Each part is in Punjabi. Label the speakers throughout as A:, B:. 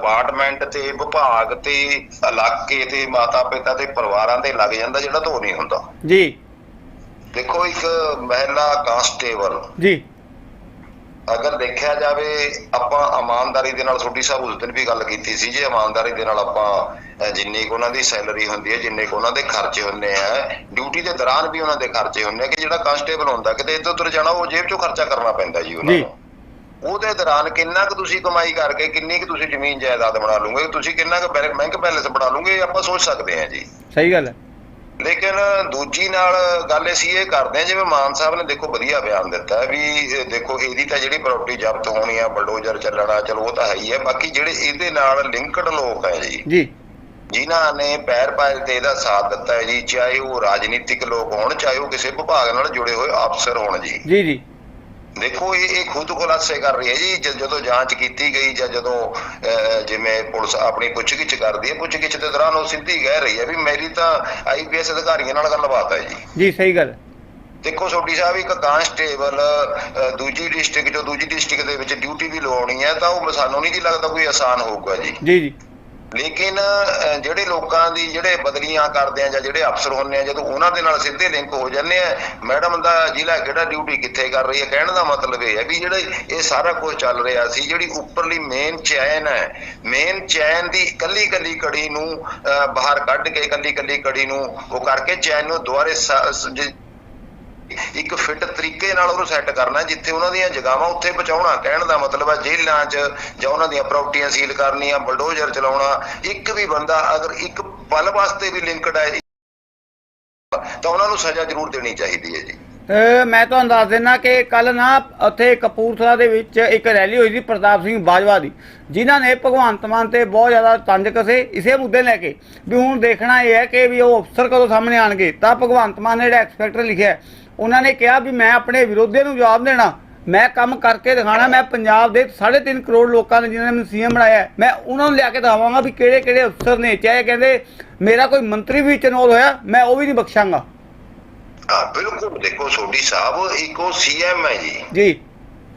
A: ਡਿਪਾਰਟਮੈਂਟ ਤੇ ਵਿਭਾਗ ਤੇ ਇਲਾਕੇ ਤੇ ਮਾਤਾ ਪਿਤਾ ਤੇ ਪਰਿਵਾਰਾਂ ਤੇ ਲੱਗ ਜਾਂਦਾ ਜਿਹੜਾ ਤਾਂ ਨਹੀਂ ਹੁੰਦਾ।
B: ਜੀ।
A: ਦੇਖੋ ਇੱਕ ਮਹਿਲਾ ਕਾਂਸਟੇਬਲ।
B: ਜੀ।
A: ਅਗਰ ਦੇਖਿਆ ਜਾਵੇ ਆਪਾਂ ਇਮਾਨਦਾਰੀ ਦੇ ਨਾਲ ਛੋਟੀ ਸਾਹਿਬ ਉਸ ਦਿਨ ਵੀ ਗੱਲ ਕੀਤੀ ਸੀ ਜੇ ਇਮਾਨਦਾਰੀ ਦੇ ਨਾਲ ਆਪਾਂ ਜਿੰਨੀ ਕੁ ਉਹਨਾਂ ਦੀ ਸੈਲਰੀ ਹੁੰਦੀ ਹੈ ਜਿੰਨੇ ਕੁ ਉਹਨਾਂ ਦੇ ਖਰਚੇ ਹੁੰਦੇ ਆ ਡਿਊਟੀ ਦੇ ਦੌਰਾਨ ਵੀ ਉਹਨਾਂ ਦੇ ਖਰਚੇ ਹੁੰਦੇ ਆ ਕਿ ਜਿਹੜਾ ਕਾਂਸਟੇਬਲ ਹੁੰਦਾ ਕਿਤੇ ਇੱਧਰ ਉੱਧਰ ਜਾਣਾ ਉਹ ਜੇਬ ਚੋਂ ਖਰਚਾ ਕਰਨਾ ਪੈਂਦਾ ਜੀ ਉਹਨਾਂ। ਨੂੰ। ਉਹਦੇ ਦੌਰਾਨ ਕਿੰਨਾ ਕੁ ਤੁਸੀਂ ਕਮਾਈ ਕਰਕੇ ਕਿੰਨੀ ਕੁ ਤੁਸੀਂ ਜ਼ਮੀਨ ਜਾਇਦਾਦ ਬਣਾ ਲਓਗੇ? ਤੁਸੀਂ ਕਿੰਨਾ ਕੁ ਬੈਂਕ ਬੈਲੈਂਸ ਬਣਾ ਲਓਗੇ? ਆਪਾਂ ਸੋਚ ਸਕਦੇ ਹਾਂ ਜੀ।
B: ਸਹੀ ਗੱਲ ਹੈ।
A: ਲੇਕਿਨ ਦੂਜੀ ਨਾਲ ਗੱਲ ਅਸੀਂ ਇਹ ਕਰਦੇ ਹਾਂ ਜਿਵੇਂ ਮਾਨ ਸਾਹਿਬ ਨੇ ਦੇਖੋ ਵਧੀਆ ਬਿਆਨ ਦਿੱਤਾ ਵੀ ਦੇਖੋ ਇਹਦੀ ਤਾਂ ਜਿਹੜੀ ਪ੍ਰਾਪਰਟੀ ਜ਼ਬਤ ਹੋਣੀ ਆ ਬਲਡੋਜ਼ਰ ਚੱਲਣਾ ਚਲੋ ਉਹ ਤਾਂ ਹੈ ਹੀ ਹੈ ਬਾਕੀ ਜਿਹੜੇ ਇਹਦੇ ਨਾਲ ਲਿੰਕਡ ਲੋਕ ਹੈ ਜੀ।
B: ਜੀ।
A: ਜਿਨ੍ਹਾਂ ਨੇ ਪੈਰ ਪੈਰ ਤੇ ਇਹਦਾ ਸਾਥ ਦਿੱਤਾ ਹੈ ਜੀ ਚਾਹੇ ਉਹ ਰਾਜਨੀਤਿਕ ਲੋਕ ਹੋਣ ਚਾਹੇ ਉਹ ਕਿਸੇ ਵਿਭਾਗ ਨਾਲ ਜੁੜੇ ਹੋਏ ਅਫਸਰ ਹੋਣ ਜੀ।
B: ਜੀ ਜੀ।
A: ਦੇਖੋ ਇਹ ਇਹ ਖੁਦ ਖੁਲਾਸੇ ਕਰ ਰਹੀ ਹੈ ਜੀ। ਜ- ਜਦੋਂ ਜਾਂਚ ਕੀਤੀ ਗਈ ਜਾਂ ਜਦੋਂ ਅਹ, ਜਿਵੇਂ ਪੁਲਿਸ ਆਪਣੀ ਪੁੱਛਗਿੱਛ ਕਰਦੀ ਹੈ ਪੁੱਛਗਿੱਛ ਦੇ ਦੌਰਾਨ ਉਹ ਸਿੱਧੀ ਕਹਿ ਰਹੀ ਹੈ ਵੀ ਮੇਰੀ ਤਾਂ ਆਈਪੀਐਸ ਅਧਿਕਾਰੀਆਂ ਨਾਲ ਗੱਲਬਾਤ ਹੈ ਜੀ।
B: ਜੀ ਸਹੀ ਗੱਲ।
A: ਦੇਖੋ ਛੋਟੀ ਸਾਹਿਬ ਇੱਕ ਕਾਂਸਟੇਬਲ ਅਹ, ਦੂਜੀ ਡਿਸਟ੍ਰਿਕਟ ਜੋ ਦੂਜੀ ਡਿਸਟ੍ਰਿਕਟ ਦੇ ਵਿੱਚ ਡਿਊਟੀ ਵੀ ਲਵਾਉਣੀ ਹੈ ਤਾਂ ਉਹ ਸਾਨੂੰ ਨਹੀਂ ਜੀ ਲੱਗਦਾ ਕੋਈ ਆਸਾਨ ਹੋਊਗਾ ਜੀ।
B: ਜੀ ਜੀ।
A: ਲੇਕਿਨ ਜਿਹੜੇ ਲੋਕਾਂ ਦੀ ਜਿਹੜੇ ਬਦਲੀਆਂ ਕਰਦੇ ਆ ਜਾਂ ਜਿਹੜੇ ਅਫਸਰ ਹੁੰਦੇ ਆ ਜਦੋਂ ਉਹਨਾਂ ਦੇ ਨਾਲ ਸਿੱਧੇ ਲਿੰਕ ਹੋ ਜਾਂਦੇ ਆ ਮੈਡਮ ਦਾ ਜ਼ਿਲ੍ਹਾ ਕਿਹੜਾ ਡਿਊਟੀ ਕਿੱਥੇ ਕਰ ਰਹੀ ਹੈ ਕਹਿਣ ਦਾ ਮਤਲਬ ਇਹ ਹੈ ਵੀ ਜਿਹੜੇ ਇਹ ਸਾਰਾ ਕੁਝ ਚੱਲ ਰਿਹਾ ਸੀ ਜਿਹੜੀ ਉੱਪਰਲੀ ਮੇਨ ਚੈਨ ਹੈ ਮੇਨ ਚੈਨ ਦੀ ਇਕੱਲੀ ਇਕੱਲੀ ਕੜੀ ਨੂੰ ਅਹ, ਬਾਹਰ ਕੱਢ ਕੇ ਇਕੱਲੀ ਇਕੱਲੀ ਕੜੀ ਨੂੰ ਉਹ ਕਰਕੇ ਚੈਨ ਨੂੰ ਦੁਬਾਰੇ ਇੱਕ ਫਿੱਟ ਤਰੀਕੇ ਨਾਲ ਉਹਨੂੰ ਸੈੱਟ ਕਰਨਾ, ਜਿੱਥੇ ਉਹਨਾਂ ਦੀਆਂ ਜਗਾਵਾਂ ਉੱਥੇ ਪਹੁੰਚਾਉਣਾ, ਕਹਿਣ ਦਾ ਮਤਲਬ ਹੈ ਜੇਲ੍ਹਾਂ 'ਚ ਜਾਂ ਉਹਨਾਂ ਦੀਆਂ ਪ੍ਰਾਪਰਟੀਆਂ ਸੀਲ ਕਰਨੀਆਂ ਬਲਡੋਜ਼ਰ ਚਲਾਉਣਾ, ਇੱਕ ਵੀ ਬੰਦਾ ਅਗਰ ਇੱਕ ਪਲ ਵਾਸਤੇ ਵੀ ਲਿੰਕਡ ਹੈ ਤਾਂ ਉਹਨਾਂ ਨੂੰ ਸਜ਼ਾ ਜ਼ਰੂਰ ਦੇਣੀ ਚਾਹੀਦੀ ਹੈ ਜੀ।
B: ਮੈਂ ਤੁਹਾਨੂੰ ਦੱਸ ਦਿੰਦਾ ਕਿ ਕੱਲ ਨਾ ਉੱਥੇ ਕਪੂਰਥਲਾ ਦੇ ਵਿੱਚ ਇੱਕ ਰੈਲੀ ਹੋਈ ਸੀ ਪ੍ਰਤਾਪ ਸਿੰਘ ਬਾਜਵਾ ਦੀ, ਜਿਨ੍ਹਾਂ ਨੇ ਭਗਵੰਤ ਮਾਨ ਤੇ ਬਹੁਤ ਜ਼ਿਆਦਾ ਤੰਜ ਕਸੇ, ਇਸੇ ਮੁੱਦੇ ਲੈ ਕੇ। ਵੀ ਹੁਣ ਦੇਖਣਾ ਇਹ ਹੈ ਕਿ ਵੀ ਉਹ ਅਫਸਰ ਕਦੋਂ ਸਾਹਮਣੇ ਆਣਗੇ ਤਾਂ ਭਗਵੰਤ ਮਾਨ ਨੇ ਜਿਹੜਾ ਐਕਸਪੈਕਟਰ ਲਿਖਿਆ ਉਹਨਾਂ ਨੇ ਕਿਹਾ ਵੀ ਮੈਂ ਆਪਣੇ ਵਿਰੋਧੀਆਂ ਨੂੰ ਜਵਾਬ ਦੇਣਾ। ਮੈਂ ਕੰਮ ਕਰਕੇ ਦਿਖਾਣਾ ਮੈਂ ਪੰਜਾਬ ਦੇ 3.5 ਕਰੋੜ ਲੋਕਾਂ ਨੇ ਜਿਨ੍ਹਾਂ ਨੇ ਮੈਨੂੰ ਸੀਐਮ ਬਣਾਇਆ ਮੈਂ ਉਹਨਾਂ ਨੂੰ ਲਿਆ ਕੇ ਦਿਖਾਵਾਂਗਾ ਵੀ ਕਿਹੜੇ ਕਿਹੜੇ ਅਫਸਰ ਨੇ ਚਾਹੇ ਕਹਿੰਦੇ ਮੇਰਾ ਕੋਈ ਮੰਤਰੀ ਵੀ ਚਨੌਲ ਹੋਇਆ ਮੈਂ ਉਹ ਵੀ ਨਹੀਂ ਬਖਸ਼ਾਂਗਾ।
A: ਬਿਲਕੁਲ ਦੇਖੋ ਸੋਢੀ ਸਾਹਿਬ ਇੱਕੋ ਸੀਐਮ ਹੈ ਜੀ।
B: ਜੀ।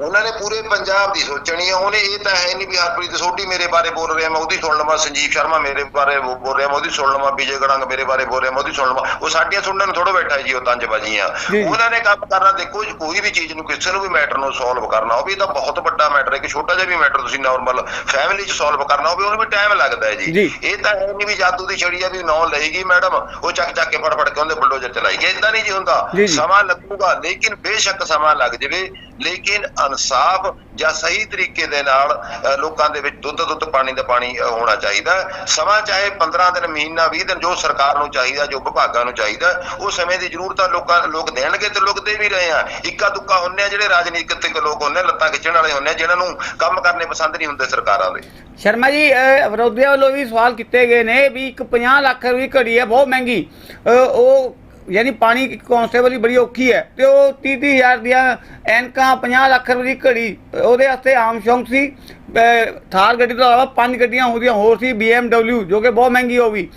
A: ਉਹਨਾਂ ਨੇ ਪੂਰੇ ਪੰਜਾਬ ਦੀ ਸੋਚਣੀ ਹੈ ਉਹਨੇ ਇਹ ਤਾਂ ਹੈ ਨਹੀਂ ਵੀ ਹਰਪ੍ਰੀਤ ਸੋਢੀ ਮੇਰੇ ਬਾਰੇ ਬੋਲ ਰਿਹਾ ਮੈਂ ਉਹਦੀ ਸੁਣ ਲਵਾਂ ਸੰਜੀਵ ਸ਼ਰਮਾ ਮੇਰੇ ਬਾਰੇ ਬੋਲ ਰਿਹਾ ਮੈਂ ਉਹਦੀ ਸੁਣ ਲਵਾਂ ਵਿਜੇ ਗੜੰਗ ਮੇਰੇ ਬਾਰੇ ਬੋਲ ਰਿਹਾ ਮੈਂ ਉਹਦੀ ਸੁਣ ਲਵਾਂ ਉਹ ਸਾਡੀਆਂ ਸੁਣਨ ਨੂੰ ਥੋੜਾ ਬੈਠਾ ਜੀ ਉਹ ਤੰਜਬਾਜ਼ੀਆਂ। ਉਹਨਾਂ ਨੇ ਕੰਮ ਕਰਨਾ ਦੇਖੋ ਕੋਈ ਵੀ ਚੀਜ਼ ਨੂੰ ਕਿਸੇ ਨੂੰ ਵੀ ਮੈਟਰ ਨੂੰ ਸੋਲਵ ਕਰਨਾ ਹੋਵੇ ਤਾਂ ਬਹੁਤ ਵੱਡਾ ਮੈਟਰ ਹੈ ਕਿ ਛੋਟਾ ਜਿਹਾ ਵੀ ਮੈਟਰ ਤੁਸੀਂ ਨਾਰਮਲ ਫੈਮਿਲੀ 'ਚ ਸੋਲਵ ਕਰਨਾ ਹੋਵੇ ਉਹਨੂੰ ਵੀ ਟਾਈਮ ਲੱਗਦਾ ਹੈ
B: ਜੀ।
A: ਇਹ ਤਾਂ ਹੈ ਨਹੀਂ ਵੀ ਜਾਦੂ ਦੀ ਛੜੀ ਆ ਵੀ ਨੌ ਲਏਗੀ ਮੈਡਮ ਉਹ ਚੱਕ ਚੱਕ ਕੇ ਫੜ ਫੜ ਕੇ ਉਹਦੇ ਬੁਲਡੋਜ਼ਰ ਚਲਾਏਗੀ ਇਦਾਂ ਨਹੀਂ ਜੀ ਹੁੰਦਾ। ਸਮਾਂ ਲੱਗੂਗਾ ਲੇਕਿਨ ਬੇਸ਼ੱਕ ਸਮਾਂ ਲੱਗ ਜਾਵੇ ਲੇਕਿਨ ਇਨਸਾਫ ਜਾਂ ਸਹੀ ਤਰੀਕੇ ਦੇ ਨਾਲ ਲੋਕਾਂ ਦੇ ਵਿੱਚ ਦੁੱਧ ਦੁੱਧ ਪਾਣੀ ਦਾ ਪਾਣੀ ਹੋਣਾ ਚਾਹੀਦਾ। ਸਮਾਂ ਚਾਹੇ 15 ਦਿਨ ਮਹੀਨਾ 20 ਦਿਨ ਜੋ ਸਰਕਾਰ ਨੂੰ ਚਾਹੀਦਾ ਜੋ ਵਿਭਾਗਾਂ ਨੂੰ ਚਾਹੀਦਾ ਉਹ ਸਮੇਂ ਦੀ ਜ਼ਰੂਰਤ ਆ ਲੋਕਾਂ ਲੋਕ ਦੇਣਗੇ ਤੇ ਲੋਕ ਦੇ ਵੀ ਰਹੇ ਆ। ਇੱਕਾ ਦੁੱਕਾ ਹੁੰਨੇ ਆ ਜਿਹੜੇ ਰਾਜਨੀਤਿਕ ਲੋਕ ਹੁੰਨੇ ਆ, ਲੱਤਾਂ ਖਿੱਚਣ ਵਾਲੇ ਹੁੰਨੇ ਆ, ਜਿਨ੍ਹਾਂ ਨੂੰ ਕੰਮ ਕਰਨੇ ਪਸੰਦ ਨਹੀਂ ਹੁੰਦੇ ਸਰਕਾਰਾਂ ਦੇ।
B: ਸ਼ਰਮਾ ਜੀ ਵਿਰੋਧੀਆਂ ਵੱਲੋਂ ਵੀ ਸਵਾਲ ਕੀਤੇ ਗਏ ਨੇ ਵੀ ਇੱਕ 50 ਲੱਖ ਰੁਪਏ ਘੜੀ ਹੈ ਬਹੁਤ ਮਹਿੰਗੀ। ਉਹ ਯਾਨੀ ਪਾਣੀ ਇੱਕ ਕਾਂਸਟੇਬਲ ਦੀ ਬੜੀ ਔਖੀ ਹੈ ਤੇ ਉਹ 30 ਹਜ਼ਾਰ ਦੀਆਂ ਐਨਕਾਂ 50 ਲੱਖ ਰੁਪਏ ਦੀ ਘੜੀ, ਉਹਦੇ ਵਾਸਤੇ ਆਮ ਸ਼ੌਂਕ ਸੀ ਥਾਰ ਗੱਡੀ ਤੋਂ ਇਲਾਵਾ ਪੰਜ ਗੱਡੀਆਂ ਉਹਦੀਆਂ ਹੋਰ ਸੀ BMW ਜੋ ਕਿ ਬਹੁਤ ਮਹਿੰਗੀ ਹੋ ਗਈ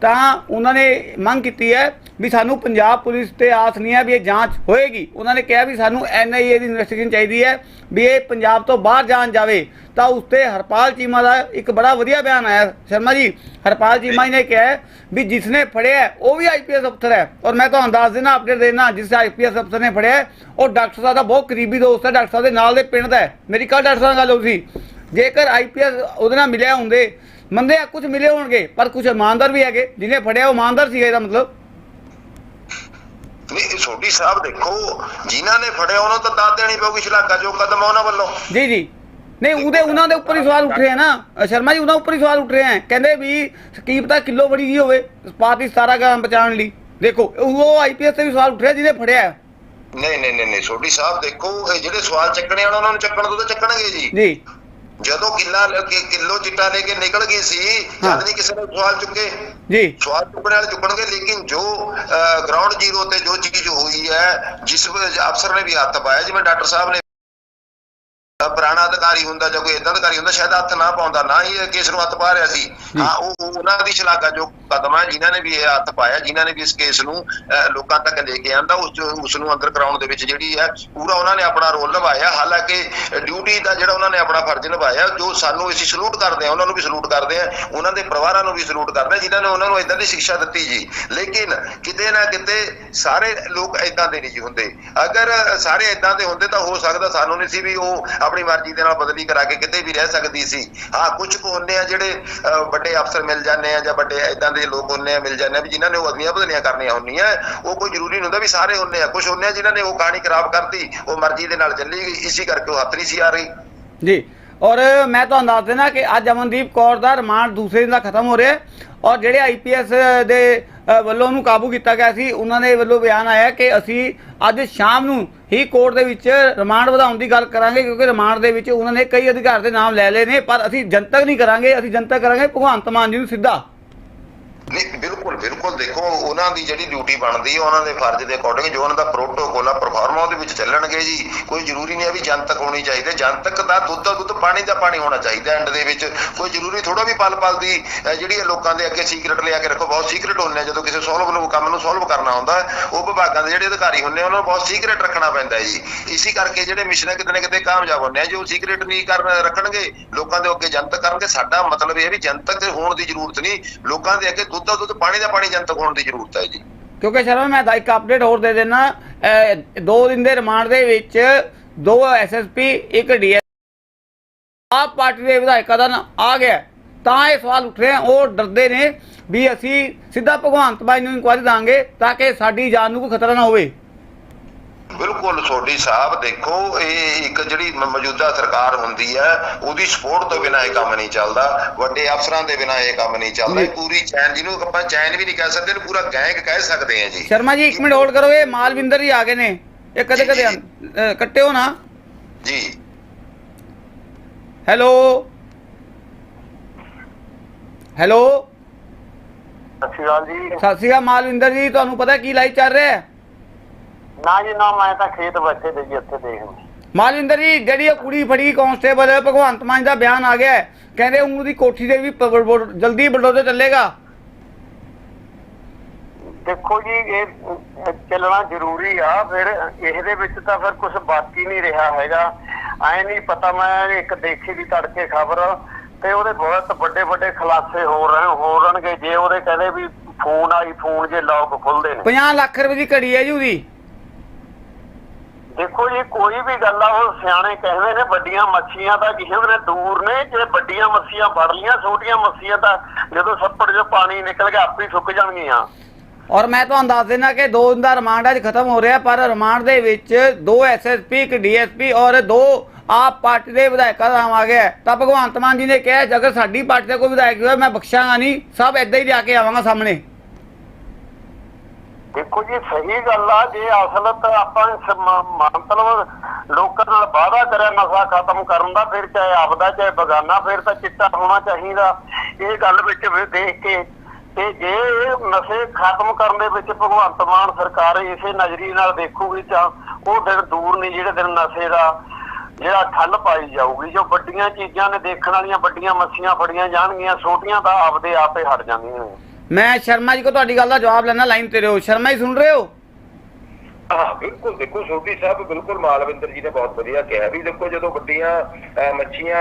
B: ਤਾਂ ਉਹਨਾਂ ਨੇ ਮੰਗ ਕੀਤੀ ਹੈ ਵੀ ਸਾਨੂੰ ਪੰਜਾਬ ਪੁਲਿਸ ਤੇ ਆਸ ਨਹੀਂ ਹੈ ਵੀ ਇਹ ਜਾਂਚ ਹੋਏਗੀ। ਉਹਨਾਂ ਨੇ ਕਿਹਾ ਵੀ ਸਾਨੂੰ ਐਨਆਈਏ ਦੀ ਇਨਵੈਸਟੀਗੇਸ਼ਨ ਚਾਹੀਦੀ ਹੈ ਵੀ ਇਹ ਪੰਜਾਬ ਤੋਂ ਬਾਹਰ ਜਾਣ ਜਾਵੇ। ਤਾਂ ਉਸ ਤੇ ਹਰਪਾਲ ਚੀਮਾ ਦਾ ਇੱਕ ਬੜਾ ਵਧੀਆ ਬਿਆਨ ਆਇਆ। ਸ਼ਰਮਾ ਜੀ, ਹਰਪਾਲ ਚੀਮਾ ਜੀ ਨੇ ਕਿਹਾ ਹੈ ਵੀ ਜਿਸਨੇ ਫੜਿਆ ਉਹ ਵੀ ਆਈਪੀਐਸ ਅਫਸਰ ਹੈ। ਔਰ ਮੈਂ ਤੁਹਾਨੂੰ ਦੱਸ ਦੇਣਾ ਅਪਡੇਟ ਦੇਣਾ, ਜਿਸ ਆਈਪੀਐਸ ਅਫਸਰ ਨੇ ਫੜਿਆ ਉਹ ਡਾਕਟਰ ਸਾਹਿਬ ਦਾ ਬਹੁਤ ਕਰੀਬੀ ਦੋਸਤ ਹੈ, ਡਾਕਟਰ ਸਾਹਿਬ ਦੇ ਨਾਲ ਦੇ ਪਿੰਡ ਦਾ ਮੇਰੀ ਕੱਲ ਡਾਕਟਰ ਸਾਹਿਬ ਨਾਲ ਗੱਲ ਹੋਈ ਸੀ। ਜੇਕਰ ਆਈਪੀਐਸ ਉਹਦੇ ਨਾਲ ਮਿਲਿਆ ਹੁੰਦੇ ਮੰਦੇ ਆ ਕੁਝ ਮਿਲੇ ਹੋਣਗੇ, ਪਰ ਕੁਝ ਇਮਾਨਦਾਰ ਵੀ ਹੈਗੇ, ਜਿਹਨੇ ਫੜਿਆ ਉਹ ਇਮਾਨਦਾਰ ਸੀਗਾ ਇਹਦਾ ਮਤਲਬ।
A: ਨਹੀਂ ਛੋਟੀ ਸਾਹਿਬ ਦੇਖੋ ਜਿਨ੍ਹਾਂ ਨੇ ਫੜਿਆ ਉਹਨਾਂ ਤਾਂ ਦਾਦ ਦੇਣੀ ਪਊਗੀ ਸ਼ਲਾਘਾ ਜੋ ਕਦਮ ਆ ਉਹਨਾਂ ਵੱਲੋਂ।
B: ਜੀ ਜੀ। ਨਹੀਂ ਉਹਦੇ ਉਹਨਾਂ ਦੇ ਉੱਪਰ ਹੀ ਸਵਾਲ ਉੱਠ ਰਹੇ ਨਾ। ਸ਼ਰਮਾ ਜੀ ਉਹਨਾਂ ਉੱਪਰ ਹੀ ਸਵਾਲ ਉੱਠ ਰਹੇ ਕਹਿੰਦੇ ਵੀ ਕੀ ਪਤਾ ਕਿਲੋ ਬੜੀ ਜੀ ਹੋਵੇ ਪਾਰਟੀ 17 ਗ੍ਰਾਮ ਬਚਾਉਣ ਲਈ। ਦੇਖੋ ਉਹ ਆਈਪੀਐਸ ਤੇ ਵੀ ਸਵਾਲ ਉੱਠ ਰਿਹਾ ਜਿਹਨੇ ਫੜਿਆ।
A: ਨਹੀਂ ਨਹੀਂ ਨਹੀਂ ਨਹੀਂ ਛੋਟੀ ਸਾਹਿਬ ਦੇਖੋ ਇਹ ਜਿਹੜੇ ਸਵਾਲ ਚੱਕਣੇ ਆ ਉਹਨਾਂ ਨੂੰ ਚੱਕਣ ਤੋਂ ਤਾਂ ਚੱਕਣਗੇ ਜੀ।
B: ਜੀ।
A: ਜਦੋਂ ਕਿੱਲਾ ਕਿਲੋ ਚਿੱਟਾ ਲੈ ਕੇ ਨਿਕਲ ਗਈ ਸੀ। ਜਦ ਨਹੀਂ ਕਿਸੇ ਨੇ ਸਵਾਲ ਚੁੱਕੇ
B: ਜੀ
A: ਸਵਾਲ ਚੁੱਕਣ ਵਾਲੇ ਚੁੱਕਣਗੇ ਲੇਕਿਨ ਜੋ ਗਰਾਊਂਡ ਜ਼ੀਰੋ ਤੇ ਜੋ ਚੀਜ਼ ਹੋਈ ਹੈ ਜਿਸ ਅਫਸਰ ਨੇ ਵੀ ਹੱਥ ਪਾਇਆ ਜਿਵੇਂ ਡਾਕਟਰ ਸਾਹਿਬ ਨੇ ਪੁਰਾਣਾ ਅਧਿਕਾਰੀ ਹੁੰਦਾ ਜਾਂ ਕੋਈ ਇਦਾਂ ਅਧਿਕਾਰੀ ਹੁੰਦਾ ਸ਼ਾਇਦ ਹੱਥ ਨਾ ਪਾਉਂਦਾ ਨਾ ਹੀ ਕੇਸ ਨੂੰ ਹੱਥ ਪਾ ਰਿਹਾ ਸੀ। ਹਾਂ ਉਹ ਉਹ ਉਹਨਾਂ ਦੀ ਸ਼ਲਾਘਾ ਜੋ ਕਦਮ ਹੈ ਜਿਨ੍ਹਾਂ ਨੇ ਵੀ ਇਹ ਹੱਥ ਪਾਇਆ ਜਿਨ੍ਹਾਂ ਨੇ ਵੀ ਇਸ ਕੇਸ ਨੂੰ ਲੋਕਾਂ ਤੱਕ ਲੈ ਕੇ ਆਂਦਾ ਉਸ ਉਸ ਨੂੰ ਅੰਦਰ ਕਰਾਉਣ ਦੇ ਵਿੱਚ ਜਿਹੜੀ ਹੈ ਪੂਰਾ ਉਹਨਾਂ ਨੇ ਆਪਣਾ ਰੋਲ ਨਿਭਾਇਆ। ਹਾਲਾਂਕਿ ਡਿਊਟੀ ਦਾ ਜਿਹੜਾ ਉਹਨਾਂ ਨੇ ਆਪਣਾ ਫਰਜ਼ ਨਿਭਾਇਆ ਜੋ ਸਾਨੂੰ ਅਸੀਂ ਸਲੂਟ ਕਰਦੇ ਹਾਂ ਉਹਨਾਂ ਨੂੰ ਵੀ ਸਲੂਟ ਕਰਦੇ ਹਾਂ ਉਹਨਾਂ ਦੇ ਪਰਿਵਾਰਾਂ ਨੂੰ ਵੀ ਸਲੂਟ ਕਰਦੇ ਹਾਂ ਜਿਨ੍ਹਾਂ ਨੇ ਉਹਨਾਂ ਨੂੰ ਇਦਾਂ ਦੀ ਸਿੱਖਿਆ ਦਿੱਤੀ ਜੀ। ਲੇਕਿਨ ਕਿਤੇ ਨਾ ਕਿਤੇ ਸਾਰੇ ਲੋਕ ਇਦਾਂ ਦੇ ਨਹੀਂ ਜੀ ਹੁੰਦੇ। ਅਗਰ ਸਾਰੇ ਇਦਾਂ ਦੇ ਹੁੰਦੇ ਤਾਂ ਹੋ ਸਕਦਾ ਸਾਨੂੰ ਨਹੀਂ ਸੀ ਵੀ ਉਹ ਆਪਣੀ ਮਰਜ਼ੀ ਦੇ ਨਾਲ ਬਦਲੀ ਕਰਾ ਕੇ ਕਿਤੇ ਵੀ ਰਹਿ ਸਕਦੀ ਸੀ। ਹਾਂ ਕੁਝ ਕੁ ਹੁੰਦੇ ਆ ਜਿਹੜੇ ਵੱਡੇ ਅਫਸਰ ਮਿਲ ਜਾਂਦੇ ਆ ਜਾਂ ਵੱਡੇ ਇਦਾਂ ਦੇ ਲੋਕ ਹੁੰਦੇ ਆ, ਮਿਲ ਜਾਂਦੇ ਆ ਵੀ ਜਿਨ੍ਹਾਂ ਨੇ ਉਹ ਅਦਲੀਆਂ ਬਦਲੀਆਂ ਕਰਨੀਆਂ ਹੁੰਦੀਆਂ। ਉਹ ਕੋਈ ਜ਼ਰੂਰੀ ਨਹੀਂ ਹੁੰਦਾ ਵੀ ਸਾਰੇ ਹੁੰਦੇ ਆ। ਕੁਝ ਹੁੰਦੇ ਆ ਜਿਨ੍ਹਾਂ ਨੇ ਉਹ ਕਹਾਣੀ ਖਰਾਬ ਕਰਤੀ, ਉਹ ਮਰਜ਼ੀ ਦੇ ਨਾਲ ਚੱਲੀ ਗਈ। ਇਸੇ ਕਰਕੇ ਉਹ ਹੱਥ ਨਹੀਂ ਸੀ ਆ ਰਹੀ।
B: ਜੀ। ਔਰ ਮੈਂ ਤੁਹਾਨੂੰ ਦੱਸ ਦੇਣਾ ਕਿ ਅੱਜ ਅਮਨਦੀਪ ਕੌਰ ਦਾ ਰਿਮਾਂਡ ਦੂਸਰੇ ਦਿਨ ਦਾ ਖਤਮ ਹੋ ਰਿਹਾ ਔਰ ਜਿਹੜੇ ਆਈਪੀਐਸ ਦੇ ਵੱਲੋਂ ਉਹਨੂੰ ਕਾਬੂ ਕੀਤਾ ਗਿਆ ਸੀ। ਉਹਨਾਂ ਦੇ ਵੱਲੋਂ ਬਿਆਨ ਆਇਆ ਕਿ ਅਸੀਂ ਅੱਜ ਸ਼ਾਮ ਨੂੰ ਹੀ ਕੋਰਟ ਦੇ ਵਿੱਚ ਰਿਮਾਂਡ ਵਧਾਉਣ ਦੀ ਗੱਲ ਕਰਾਂਗੇ, ਕਿਉਂਕਿ ਰਿਮਾਂਡ ਦੇ ਵਿੱਚ ਉਹਨਾਂ ਨੇ ਕਈ ਅਧਿਕਾਰ ਦੇ ਨਾਮ ਲੈ ਲਏ ਨੇ, ਪਰ ਅਸੀਂ ਜਨਤਕ ਨਹੀਂ ਕਰਾਂਗੇ, ਅਸੀਂ ਜਨਤਕ ਕਰਾਂਗੇ ਭਗਵੰਤ ਮਾਨ ਜੀ ਨੂੰ ਸਿੱਧਾ।
A: ਨਹੀਂ, ਬਿਲਕੁਲ ਬਿਲਕੁਲ ਦੇਖੋ, ਉਹਨਾਂ ਦੀ ਜਿਹੜੀ ਡਿਊਟੀ ਬਣਦੀ ਹੈ ਉਹਨਾਂ ਦੇ ਫਰਜ਼ ਦੇ ਅਕੋਰਡਿੰਗ ਜੋ ਉਹਨਾਂ ਦਾ ਪ੍ਰੋਟੋਕੋਲ ਆ ਪਰਫਾਰਮਾ ਉਹਦੇ ਵਿੱਚ ਚੱਲਣਗੇ ਜੀ। ਕੋਈ ਜ਼ਰੂਰੀ ਨਹੀਂ ਹੈ ਵੀ ਜਨਤਕ ਹੋਣੀ ਚਾਹੀਦੀ। ਜਨਤਕ ਦਾ ਦੁੱਧ ਦਾ ਦੁੱਧ ਪਾਣੀ ਦਾ ਪਾਣੀ ਹੋਣਾ ਚਾਹੀਦਾ ਐਂਡ ਦੇ ਵਿੱਚ। ਕੋਈ ਜ਼ਰੂਰੀ ਥੋੜਾ ਵੀ ਪਲ ਪਲ ਦੀ ਜਿਹੜੀ ਇਹ ਲੋਕਾਂ ਦੇ ਅੱਗੇ ਸੀਕ੍ਰੀਟ ਲਿਆ ਕੇ ਰੱਖੋ। ਬਹੁਤ ਸੀਕ੍ਰੀਟ ਹੁੰਦੇ ਆ, ਜਦੋਂ ਕਿਸੇ ਸੋਲਵ ਨੂੰ, ਕੰਮ ਨੂੰ ਸੋਲਵ ਕਰਨਾ ਹੁੰਦਾ, ਉਹ ਵਿਭਾਗਾਂ ਦੇ ਜਿਹੜੇ ਅਧਿਕਾਰੀ ਹੁੰਦੇ ਆ, ਉਹਨਾਂ ਨੂੰ ਬਹੁਤ ਸੀਕ੍ਰੀਟ ਰੱਖਣਾ ਪੈਂਦਾ ਜੀ। ਇਸੇ ਕਰਕੇ ਜਿਹੜੇ ਮਿਸ਼ਨ ਕਿਤੇ ਨਾ ਕਿਤੇ ਕਾਮਯਾਬ ਹੁੰਦੇ ਆ, ਜੋ ਸੀਕ੍ਰੀਟ ਨਹੀਂ ਕਰ, ਰੱਖਣਗੇ, ਲੋਕਾਂ ਦੇ ਅੱਗੇ ਜਨਤਕ ਕਰਨਗੇ, ਸਾਡਾ ਮਤਲਬ ਇਹ ਹੈ ਵੀ ਜਨਤਕ ਹੋਣ ਦੀ ਜ਼ਰੂਰਤ ਨਹੀਂ। ਲੋਕਾਂ ਦੇ ਅੱਗੇ ਦੁੱਧ ਦਾ ਦੁੱਧ ਪਾਣੀ ਦਾ ਪਾਣੀ ਜਨਤਕ ਹੋਣ ਦੀ ਜ਼ਰੂਰਤ ਹੈ ਜੀ।
B: ਕਿਉਂਕਿ ਸ਼ਰਮਾ, ਮੈਂ ਤਾਂ ਇੱਕ ਅਪਡੇਟ ਹੋਰ ਦੇ ਦੇਣਾ ਦੋ ਦਿਨ ਦੇ ਰਿਮਾਂਡ ਦੇ ਵਿੱਚ ਦੋ ਐਸਐਸਪੀ ਇੱਕ ਡੀਐਸ ਆਪ ਪਾਰਟੀ ਦੇ ਵਿਧਾਇਕਾਂ ਦਾ ਨਾਂ ਆ ਗਿਆ। ਤਾਂ ਇਹ ਸਵਾਲ ਉੱਠ ਰਿਹਾ, ਉਹ ਡਰਦੇ ਨੇ ਵੀ ਅਸੀਂ ਸਿੱਧਾ ਭਗਵੰਤ ਮਾਨ ਨੂੰ ਇਨਕੁਆਇਰੀ ਦਾਂਗੇ ਤਾਂ ਕਿ ਸਾਡੀ ਜਾਨ ਨੂੰ ਕੋਈ ਖਤਰਾ ਨਾ ਹੋਵੇ।
A: ਬਿਲਕੁਲ ਸੋਢੀ ਸਾਹਿਬ ਦੇਖੋ ਇਹ ਇੱਕ ਜਿਹੜੀ ਮੌਜੂਦਾ ਸਰਕਾਰ ਹੁੰਦੀ ਹੈ ਉਹਦੀ ਸਪੋਰਟ ਤੋਂ ਬਿਨਾ ਇਹ ਕੰਮ ਨਹੀਂ ਚੱਲਦਾ ਵੱਡੇ ਅਫਸਰਾਂ ਦੇ ਬਿਨਾ ਇਹ ਕੰਮ ਨਹੀਂ ਚੱਲਦਾ ਇਹ
B: ਜੀ।
A: ਪੂਰੀ ਚੈਨ ਜਿਹਨੂੰ ਆਪਾਂ ਚੈਨ ਵੀ ਨਹੀਂ ਕਹਿ ਸਕਦੇ ਇਹਨੂੰ ਪੂਰਾ ਗੈਂਗ ਕਹਿ ਸਕਦੇ ਆ ਜੀ।
B: ਸ਼ਰਮਾ ਜੀ ਇੱਕ ਮਿੰਟ ਹੋਲਡ ਕਰੋ ਇਹ ਮਾਲਵਿੰਦਰ ਹੀ ਆ ਗਏ ਨੇ ਇਹ ਕਦੇ ਕਦੇ ਕੱਟਿਓ ਨਾ।
A: ਜੀ।
B: ਹੈਲੋ। ਹੈਲੋ।
C: ਸਤਿ ਸ਼੍ਰੀ ਅਕਾਲ ਜੀ।
B: ਸਤਿ ਸ਼੍ਰੀ ਅਕਾਲ ਮਾਲਵਿੰਦਰ ਜੀ ਤੁਹਾਨੂੰ ਪਤਾ ਕੀ ਲਾਈਵ ਚੱਲ ਰਿਹਾ ਹੈ?
C: ਨਾ ਜੀ ਨਾ ਮੈਂ ਤਾਂ ਖੇਤ ਬੈਠੇ ਤੇ ਜੀ ਉੱਥੇ ਦੇਖਦੇ
B: ਮਾਲਵਿੰਦਰ ਜੀ ਜਿਹੜੀ ਇਹ ਕੁੜੀ ਫੜੀ ਕਾਂਸਟੇਬਲ ਭਗਵੰਤ ਮਾਨ ਦਾ ਬਿਆਨ ਆ ਗਿਆ। ਹੈ ਕਹਿੰਦੇ ਉਹਦੀ ਕੋਠੀ ਦੇ ਵੀ ਪ- ਬ- ਜਲਦੀ ਬਲਡੋਜ਼ਰ ਚੱਲੇਗਾ।
C: ਦੇਖੋ ਜੀ ਇਹ ਇਹ ਚੱਲਣਾ ਜ਼ਰੂਰੀ ਆ ਫਿਰ ਇਹਦੇ ਵਿੱਚ ਤਾਂ ਫਿਰ ਕੁਝ ਬਾਕੀ ਨਹੀਂ ਰਿਹਾ ਹੈਗਾ। ਐ ਨਹੀਂ ਪਤਾ ਮੈਂ ਇੱਕ ਦੇਖੀ ਦੀ ਤੜਕੇ ਖਬਰ ਤੇ ਉਹਦੇ ਬਹੁਤ ਵੱਡੇ ਵੱਡੇ ਖੁਲਾਸੇ ਹੋ ਰਹੇ ਹੋ ਰਣਗੇ। ਜੇ ਉਹਦੇ ਕਹਿੰਦੇ ਵੀ ਫੋਨ ਆਈ ਫੋਨ ਜੇ ਲੌਕ ਖੁੱਲਦੇ। ਨੇ
B: 50 ਲੱਖ ਰੁਪਏ ਦੀ ਘੜੀ ਹੈ ਜੀ ਉਹਦੀ।
C: ਦੇਖੋ ਜੀ, ਕੋਈ ਵੀ ਗੱਲ ਆ, ਉਹ ਸਿਆਣੇ ਕਹਿੰਦੇ ਨੇ ਵੱਡੀਆਂ ਮੱਛੀਆਂ ਤਾਂ ਕਿਸੇ ਨੇ ਦੂਰ ਨੇ ਜੇ ਵੱਡੀਆਂ ਮੱਛੀਆਂ ਫੜ ਲੀਆਂ ਛੋਟੀਆਂ ਮੱਛੀਆਂ ਤਾਂ ਜਦੋਂ ਸੱਪੜ 'ਚੋਂ ਪਾਣੀ ਨਿਕਲ ਗਿਆ ਆਪੇ ਸੁੱਕ ਜਾਣਗੀਆਂ।
B: ਔਰ ਮੈਂ ਤੁਹਾਨੂੰ ਦੱਸ ਦੇਣਾ ਕਿ ਦੋ ਦਿਨ ਦਾ ਰਿਮਾਂਡ ਅੱਜ ਖਤਮ ਹੋ ਰਿਹਾ, ਪਰ ਰਿਮਾਂਡ ਦੇ ਵਿੱਚ ਦੋ ਐਸਐਸਪੀ ਇੱਕ ਡੀਐਸਪੀ ਔਰ ਦੋ ਆਪ ਪਾਰਟੀ ਦੇ ਵਿਧਾਇਕਾਂ ਦਾ ਨਾਮ ਆ ਗਿਆ। ਤਾਂ ਭਗਵੰਤ ਮਾਨ ਜੀ ਨੇ ਕਿਹਾ ਜੇ ਸਾਡੀ ਪਾਰਟੀ ਦਾ ਕੋਈ ਵਿਧਾਇਕ ਹੋਇਆ, ਮੈਂ ਬਖਸ਼ਾਂਗਾ ਨਹੀਂ ਸਭ ਏਦਾਂ ਹੀ ਲਿਆ ਕੇ ਆਵਾਂਗਾ ਸਾਹਮਣੇ।
C: ਦੇਖੋ ਜੀ, ਸਹੀ ਗੱਲ ਆ, ਜੇ ਅਸਲ ਤਾਂ ਆਪਾਂ ਮਤਲਬ ਲੋਕਾਂ ਨਾਲ ਵਾਅਦਾ ਕਰਿਆ ਨਸ਼ਾ ਖਤਮ ਕਰਨ ਦਾ, ਫਿਰ ਚਾਹੇ ਆਪਦਾ, ਚਾਹੇ ਬਗਾਨਾ, ਫਿਰ ਤਾਂ ਚਿੱਟਾ ਹੋਣਾ ਚਾਹੀਦਾ। ਇਹ ਗੱਲ ਵਿੱਚ ਦੇਖ ਕੇ, ਤੇ ਜੇ ਇਹ ਨਸ਼ੇ ਖਤਮ ਕਰਨ ਦੇ ਵਿੱਚ ਭਗਵੰਤ ਮਾਨ ਸਰਕਾਰ ਇਸੇ ਨਜ਼ਰੀ ਨਾਲ ਦੇਖੂਗੀ ਤਾਂ ਉਹ ਦਿਨ ਦੂਰ ਨਹੀਂ, ਜਿਹੜੇ ਦਿਨ ਨਸ਼ੇ ਦਾ ਜਿਹੜਾ ਠੱਲ ਪਾਈ ਜਾਊਗੀ, ਜੋ ਵੱਡੀਆਂ ਚੀਜ਼ਾਂ ਨੇ, ਦੇਖਣ ਵਾਲੀਆਂ ਵੱਡੀਆਂ ਮੱਛੀਆਂ ਫੜੀਆਂ ਜਾਣਗੀਆਂ, ਛੋਟੀਆਂ ਤਾਂ ਆਪਦੇ ਆਪੇ ਹਟ ਜਾਂਦੀਆਂ ਨੇ।
B: ਮੈਂ ਸ਼ਰਮਾ ਜੀ ਕੋ ਤੁਹਾਡੀ ਗੱਲ ਦਾ ਜਵਾਬ ਲੈਣਾ ਲਾਈਨ ਤੇ ਰਹੋ। ਸ਼ਰਮਾ ਜੀ ਸੁਣ ਰਹੇ ਹੋ?
A: ਹਾਂ ਬਿਲਕੁਲ ਦੇਖੋ ਸੋਢੀ ਸਾਹਿਬ ਬਿਲਕੁਲ ਮਾਲਵਿੰਦਰ ਜੀ ਨੇ ਬਹੁਤ ਵਧੀਆ ਕਿਹਾ ਵੀ ਦੇਖੋ ਜਦੋਂ ਵੱਡੀਆਂ ਮੱਛੀਆਂ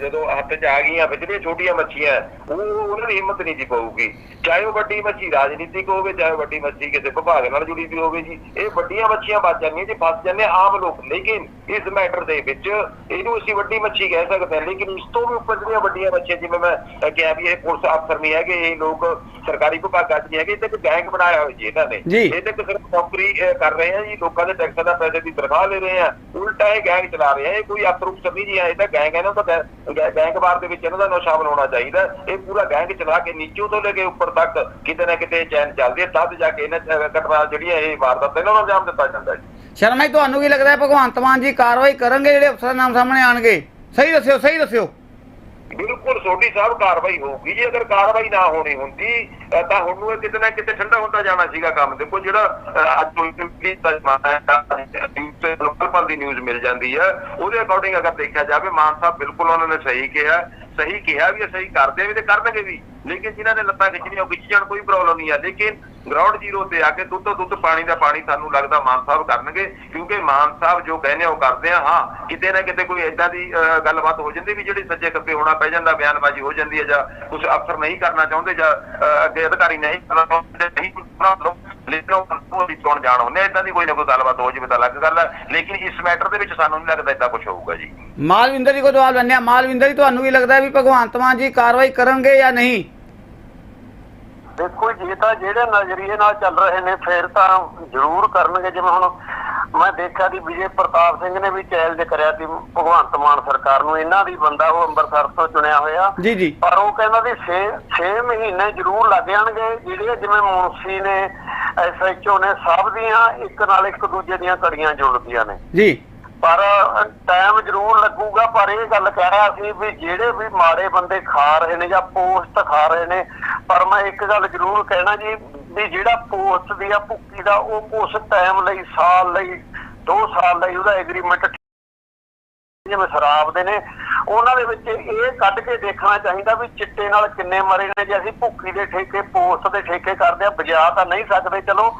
A: ਜਦੋਂ ਹੱਥ 'ਚ ਆ ਗਈਆਂ ਜਿਹੜੀਆਂ ਛੋਟੀਆਂ ਮੱਛੀਆਂ ਉਹ ਉਹਨਾਂ ਦੀ ਹਿੰਮਤ ਨਹੀਂ ਜੀ ਪਊਗੀ ਚਾਹੇ ਉਹ ਵੱਡੀ ਮੱਛੀ ਰਾਜਨੀਤਿਕ ਹੋਵੇ ਚਾਹੇ ਵੱਡੀ ਮੱਛੀ ਕਿਸੇ ਵਿਭਾਗ ਨਾਲ ਜੁੜੀ ਵੀ ਹੋਵੇ ਜੀ ਇਹ ਵੱਡੀਆਂ ਮੱਛੀਆਂ ਬਚ ਜਾਂਦੀਆਂ ਜੀ ਫਸ ਜਾਂਦੇ ਆਮ ਲੋਕ ਲੇਕਿਨ ਇਸ ਮੈਟਰ ਦੇ ਵਿੱਚ ਇਹਨੂੰ ਅਸੀਂ ਵੱਡੀ ਮੱਛੀ ਕਹਿ ਸਕਦੇ ਹਾਂ ਲੇਕਿਨ ਇਸ ਤੋਂ ਵੀ ਉੱਪਰ ਜਿਹੜੀਆਂ ਵੱਡੀਆਂ ਮੱਛੀਆਂ ਜਿਵੇਂ ਮੈਂ ਕਿਹਾ ਵੀ ਇਹ ਪੁਲਿਸ ਅਫਸਰ ਨਹੀਂ ਹੈਗੇ ਇਹ ਲੋਕ ਸਰਕਾਰੀ ਵਿਭਾਗਾਂ 'ਚ ਨਹੀਂ ਹੈਗੇ ਇਹ ਤਾਂ ਇੱਕ ਗੈਂਗ ਬਣਾਇਆ ਹੋਇਆ ਜੀ ਇਹਨਾਂ ਨੇ। ਇਹ ਤਾਂ ਸਿਰਫ ਨੌਕਰੀ ਕਰ ਰਹੇ ਆ ਜੀ ਲੋਕਾਂ ਦੇ ਟੈਕਸਾਂ ਦਾ ਪੈਸੇ ਦੀ ਤਨਖਾਹ ਲੈ ਰਹੇ ਆ ਉਲਟਾ ਇਹ ਗੈਂਗ ਚਲਾ ਰਹੇ ਆ ਇਹ ਕੋਈ ਅਫਸਰ ਨਹੀਂ ਜੀ ਇਹ ਤਾਂ ਗੈਂਗ ਹੈ ਇਹਨਾਂ ਦਾ ਗੈ- ਗੈ- ਗੈਂਗਵਾਰ ਦੇ ਵਿੱਚ ਇਹਨਾਂ ਦਾ ਨਾ ਸ਼ਾਮਲ ਹੋਣਾ ਚਾਹੀਦਾ ਇਹ ਪੂਰਾ ਗੈਂਗ ਚਲਾ ਕੇ ਨੀਚੋਂ ਤੋਂ ਲੈ ਕੇ ਉੱਪਰ ਤੱਕ ਕਿਤੇ ਨਾ ਕਿਤੇ ਚੈਨ ਚੱਲਦੀ ਹੈ ਤਦ ਜਾ ਕੇ ਇਹਨਾਂ ਅਹ, ਘਟਨਾ ਜਿਹੜੀਆਂ ਇਹ ਵਾਰਦਾਤ ਇਹਨਾਂ ਨੂੰ ਅੰਜਾਮ ਦਿੱਤਾ ਜਾਂਦਾ ਜੀ।
B: ਸ਼ਰਮਾ ਜੀ ਤੁਹਾਨੂੰ ਕੀ ਲੱਗਦਾ ਹੈ ਭਗਵੰਤ ਮਾਨ ਜੀ ਕਾਰਵਾਈ ਕਰਨਗੇ ਜਿਹੜੇ ਅਫਸਰਾਂ ਨਾਮ ਸਾਹਮਣੇ ਆਣਗੇ ਸਹੀ ਦੱਸਿਓ ਸਹੀ ਦੱਸਿਓ।
A: ਬਿਲਕੁਲ ਸੋਢੀ ਸਾਹਿਬ ਕਾਰਵਾਈ ਹੋਊਗੀ। ਜੀ ਅਗਰ ਕਾਰਵਾਈ ਨਾ ਹੋਣੀ ਹੁੰਦੀ ਤਾਂ ਹੁਣ ਨੂੰ ਇਹ ਕਿਤੇ ਨਾ ਕਿਤੇ ਠੰਡਾ ਹੁੰਦਾ ਜਾਣਾ ਸੀਗਾ ਕੰਮ। ਦੇਖੋ ਜਿਹੜਾ ਅਹ ਅੱਜ ਕੋਈ ਵੀ ਦੀ ਨਿਊਜ਼ ਮਿਲ ਜਾਂਦੀ ਹੈ। ਉਹਦੇ ਅਕੋਰਡਿੰਗ ਅਗਰ ਦੇਖਿਆ ਜਾਵੇ, ਮਾਨ ਸਾਹਿਬ ਬਿਲਕੁਲ ਉਹਨਾਂ ਨੇ ਸਹੀ ਕਿਹਾ। ਸਹੀ ਕਿਹਾ ਵੀ ਸਹੀ ਕਰਦੇ ਵੀ ਤੇ ਕਰਨਗੇ ਵੀ। ਲੇਕਿਨ ਜਿਨ੍ਹਾਂ ਨੇ ਲੱਤਾਂ ਖਿੱਚਣੀਆਂ ਉਹ ਖਿੱਚ ਜਾਣ ਕੋਈ ਪ੍ਰੋਬਲਮ ਨਹੀਂ ਹੈ ਲੇਕਿਨ ਗਰਾਊਂਡ ਜ਼ੀਰੋ ਤੇ ਆ ਕੇ ਦੁੱਧ ਦੁੱਧ ਪਾਣੀ ਦਾ ਪਾਣੀ ਸਾਨੂੰ ਲੱਗਦਾ ਮਾਨ ਸਾਹਿਬ ਕਰਨਗੇ। ਕਿਉਂਕਿ ਮਾਨ ਸਾਹਿਬ ਜੋ ਕਹਿੰਦੇ ਆ ਉਹ ਕਰਦੇ ਆ। ਹਾਂ ਕਿਤੇ ਨਾ ਕਿਤੇ ਕੋਈ ਇਦਾਂ ਦੀ ਅਹ, ਗੱਲਬਾਤ ਹੋ ਜਾਂਦੀ ਵੀ ਜਿਹੜੀ ਸੱਜੇ ਖੱਬੇ ਹੋਣਾ ਪੈ ਜਾਂਦਾ ਬਿਆਨਬਾਜ਼ੀ ਹੋ ਜਾਂਦੀ ਹੈ ਜਾਂ ਕੁਝ ਅਫਸਰ ਨਹੀਂ ਕਰਨਾ ਚਾਹੁੰਦੇ ਜਾਂ ਅੱਗੇ ਅਧਿਕਾਰੀ ਨਹੀਂ ਕਰਨਾ ਚਾਹੁੰਦੇ ਨਹੀਂ ਲੇਕਿਨ ਉਹ ਵੀ ਜਾਣ ਹੁੰਦੇ ਇਦਾਂ ਦੀ ਕੋਈ ਨਾ ਕੋਈ ਗੱਲਬਾਤ ਹੋ ਜਾਵੇ ਤਾਂ ਅਲੱਗ ਗੱਲ ਹੈ ਲੇਕਿਨ ਇਸ ਮੈਟਰ ਦੇ ਵਿੱਚ ਸਾਨੂੰ ਨਹੀਂ ਲੱਗਦਾ ਇਦਾਂ ਕੁਝ ਹੋਊਗਾ ਜੀ।
B: ਮਾਲਵਿੰਦਰ ਜੀ ਕੋਲ ਜਵਾਬ ਲੈਣੇ ਆ ਮਾਲਵਿੰਦਰ ਜੀ, ਤੁਹਾਨੂੰ ਵੀ ਲੱਗਦਾ ਵੀ ਭਗਵੰਤ ਮਾਨ ਜੀ ਕਾਰਵਾਈ ਕਰਨਗੇ ਜਾਂ ਨਹੀਂ?
C: ਦੇਖੋ ਜੀ ਤਾਂ ਜਿਹੜੇ ਨਜ਼ਰੀਏ ਨਾਲ ਚੱਲ ਰਹੇ ਨੇ ਫੇਰ ਤਾਂ ਜ਼ਰੂਰ ਕਰਨਗੇ। ਜਿਵੇਂ ਹੁਣ ਮੈਂ ਦੇਖਿਆ ਦੀ ਵਿਜੇ ਪ੍ਰਤਾਪ ਸਿੰਘ ਨੇ ਵੀ ਚੈਲੰਜ ਕਰਿਆ ਸੀ ਭਗਵੰਤ ਮਾਨ ਸਰਕਾਰ ਨੂੰ। ਇਹਨਾਂ ਦੀ ਬੰਦਾ ਉਹ ਅੰਮ੍ਰਿਤਸਰ ਤੋਂ ਚੁਣਿਆ ਹੋਇਆ।
B: ਜੀ ਜੀ।
C: ਪਰ ਉਹ ਕਹਿੰਦਾ ਵੀ 6 6 ਮਹੀਨੇ ਜ਼ਰੂਰ ਲੱਗ ਜਾਣਗੇ। ਜਿਹੜੇ ਜਿਵੇਂ ਮੁਨਸੀ ਨੇ ਐਸਐਚਓ ਨੇ ਸਭ ਦੀਆਂ ਇੱਕ ਨਾਲ ਇੱਕ ਦੂਜੇ ਦੀਆਂ ਕੜੀਆਂ ਜੁੜਦੀਆਂ ਨੇ।
B: ਜੀ।
C: ਪਰ ਟਾਈਮ ਜ਼ਰੂਰ ਲੱਗੂਗਾ ਪਰ ਇਹ ਗੱਲ ਕਹਿ ਰਿਹਾ ਸੀ ਵੀ ਜਿਹੜੇ ਵੀ ਮਾੜੇ ਬੰਦੇ ਖਾ ਰਹੇ ਨੇ ਜਾਂ ਪੋਸਟ ਖਾ ਰਹੇ ਨੇ ਪਰ ਮੈਂ ਇੱਕ ਗੱਲ ਜ਼ਰੂਰ ਕਹਿਣਾ ਜੀ ਵੀ ਜਿਹੜਾ ਪੋਸਟ ਦੀ ਆ ਭੁੱਕੀ ਦਾ, ਉਹ ਕੁਛ ਟਾਈਮ ਲਈ, ਸਾਲ ਲਈ 2 ਸਾਲ ਲਈ ਉਹਦਾ ਐਗਰੀਮੈਂਟ ਜਿਵੇਂ ਸ਼ਰਾਬ ਦੇ ਨੇ, ਉਹਨਾਂ ਦੇ ਵਿੱਚ ਇਹ ਕੱਢ ਕੇ ਦੇਖਣਾ ਚਾਹੀਦਾ ਵੀ ਚਿੱਟੇ ਨਾਲ ਕਿੰਨੇ ਮਰੇ ਨੇ ਜੇ ਅਸੀਂ ਭੁੱਕੀ ਦੇ ਠੇਕੇ, ਪੋਸਟ ਦੇ ਠੇਕੇ ਕਰਦੇ ਆ, ਬਜਾ ਤਾਂ ਨਹੀਂ ਸਕਦੇ, ਚਲੋ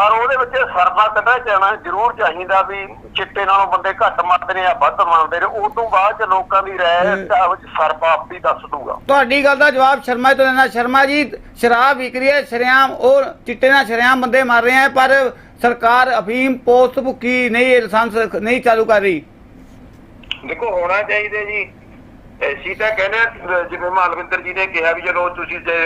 C: ਪਰ ਉਹਦੇ ਵਿੱਚ ਸਰਦਾ ਕੱਢਣਾ ਚਾਹਣਾ ਜ਼ਰੂਰ ਚਾਹੀਦਾ ਵੀ ਚਿੱਟੇ ਨਾਲੋਂ ਬੰਦੇ ਘੱਟ ਮਰਦੇ ਨੇ ਜਾਂ ਵੱਧ ਮਰਦੇ ਨੇ ਉਸ ਤੋਂ ਬਾਅਦ ਚ ਲੋਕਾਂ ਦੀ ਰਾਏ ਸਰਬਾ ਆਪ ਹੀ ਦੱਸ ਦੂਗਾ
B: ਤੁਹਾਡੀ ਗੱਲ ਦਾ ਜਵਾਬ ਸ਼ਰਮਾ ਜੀ ਤੋਂ ਲੈਣਾ ਸ਼ਰਮਾ ਜੀ ਸ਼ਰਾਬ ਵਿਕ ਰਹੀ ਹੈ ਸ਼ਰੇਆਮ ਉਹ ਚਿੱਟੇ ਨਾਲ ਸ਼ਰੇਆਮ ਬੰਦੇ ਮਰ ਰਹੇ ਹੈ ਪਰ ਸਰਕਾਰ ਅਫੀਮ ਪੋਸਟ ਭੁੱਕੀ ਨਹੀਂ ਲਾਇਸੈਂਸ ਨਹੀਂ ਚਾਲੂ ਕਰ ਰਹੀ।
A: ਦੇਖੋ ਹੋਣਾ ਚਾਹੀਦਾ ਜੀ। ਅਸੀਂ ਤਾਂ ਕਹਿੰਦੇ ਹਾਂ, ਜਿਵੇਂ ਮਾਲਵਿੰਦਰ ਜੀ ਨੇ ਕਿਹਾ ਵੀ ਜਦੋਂ ਤੁਸੀਂ ਜੇ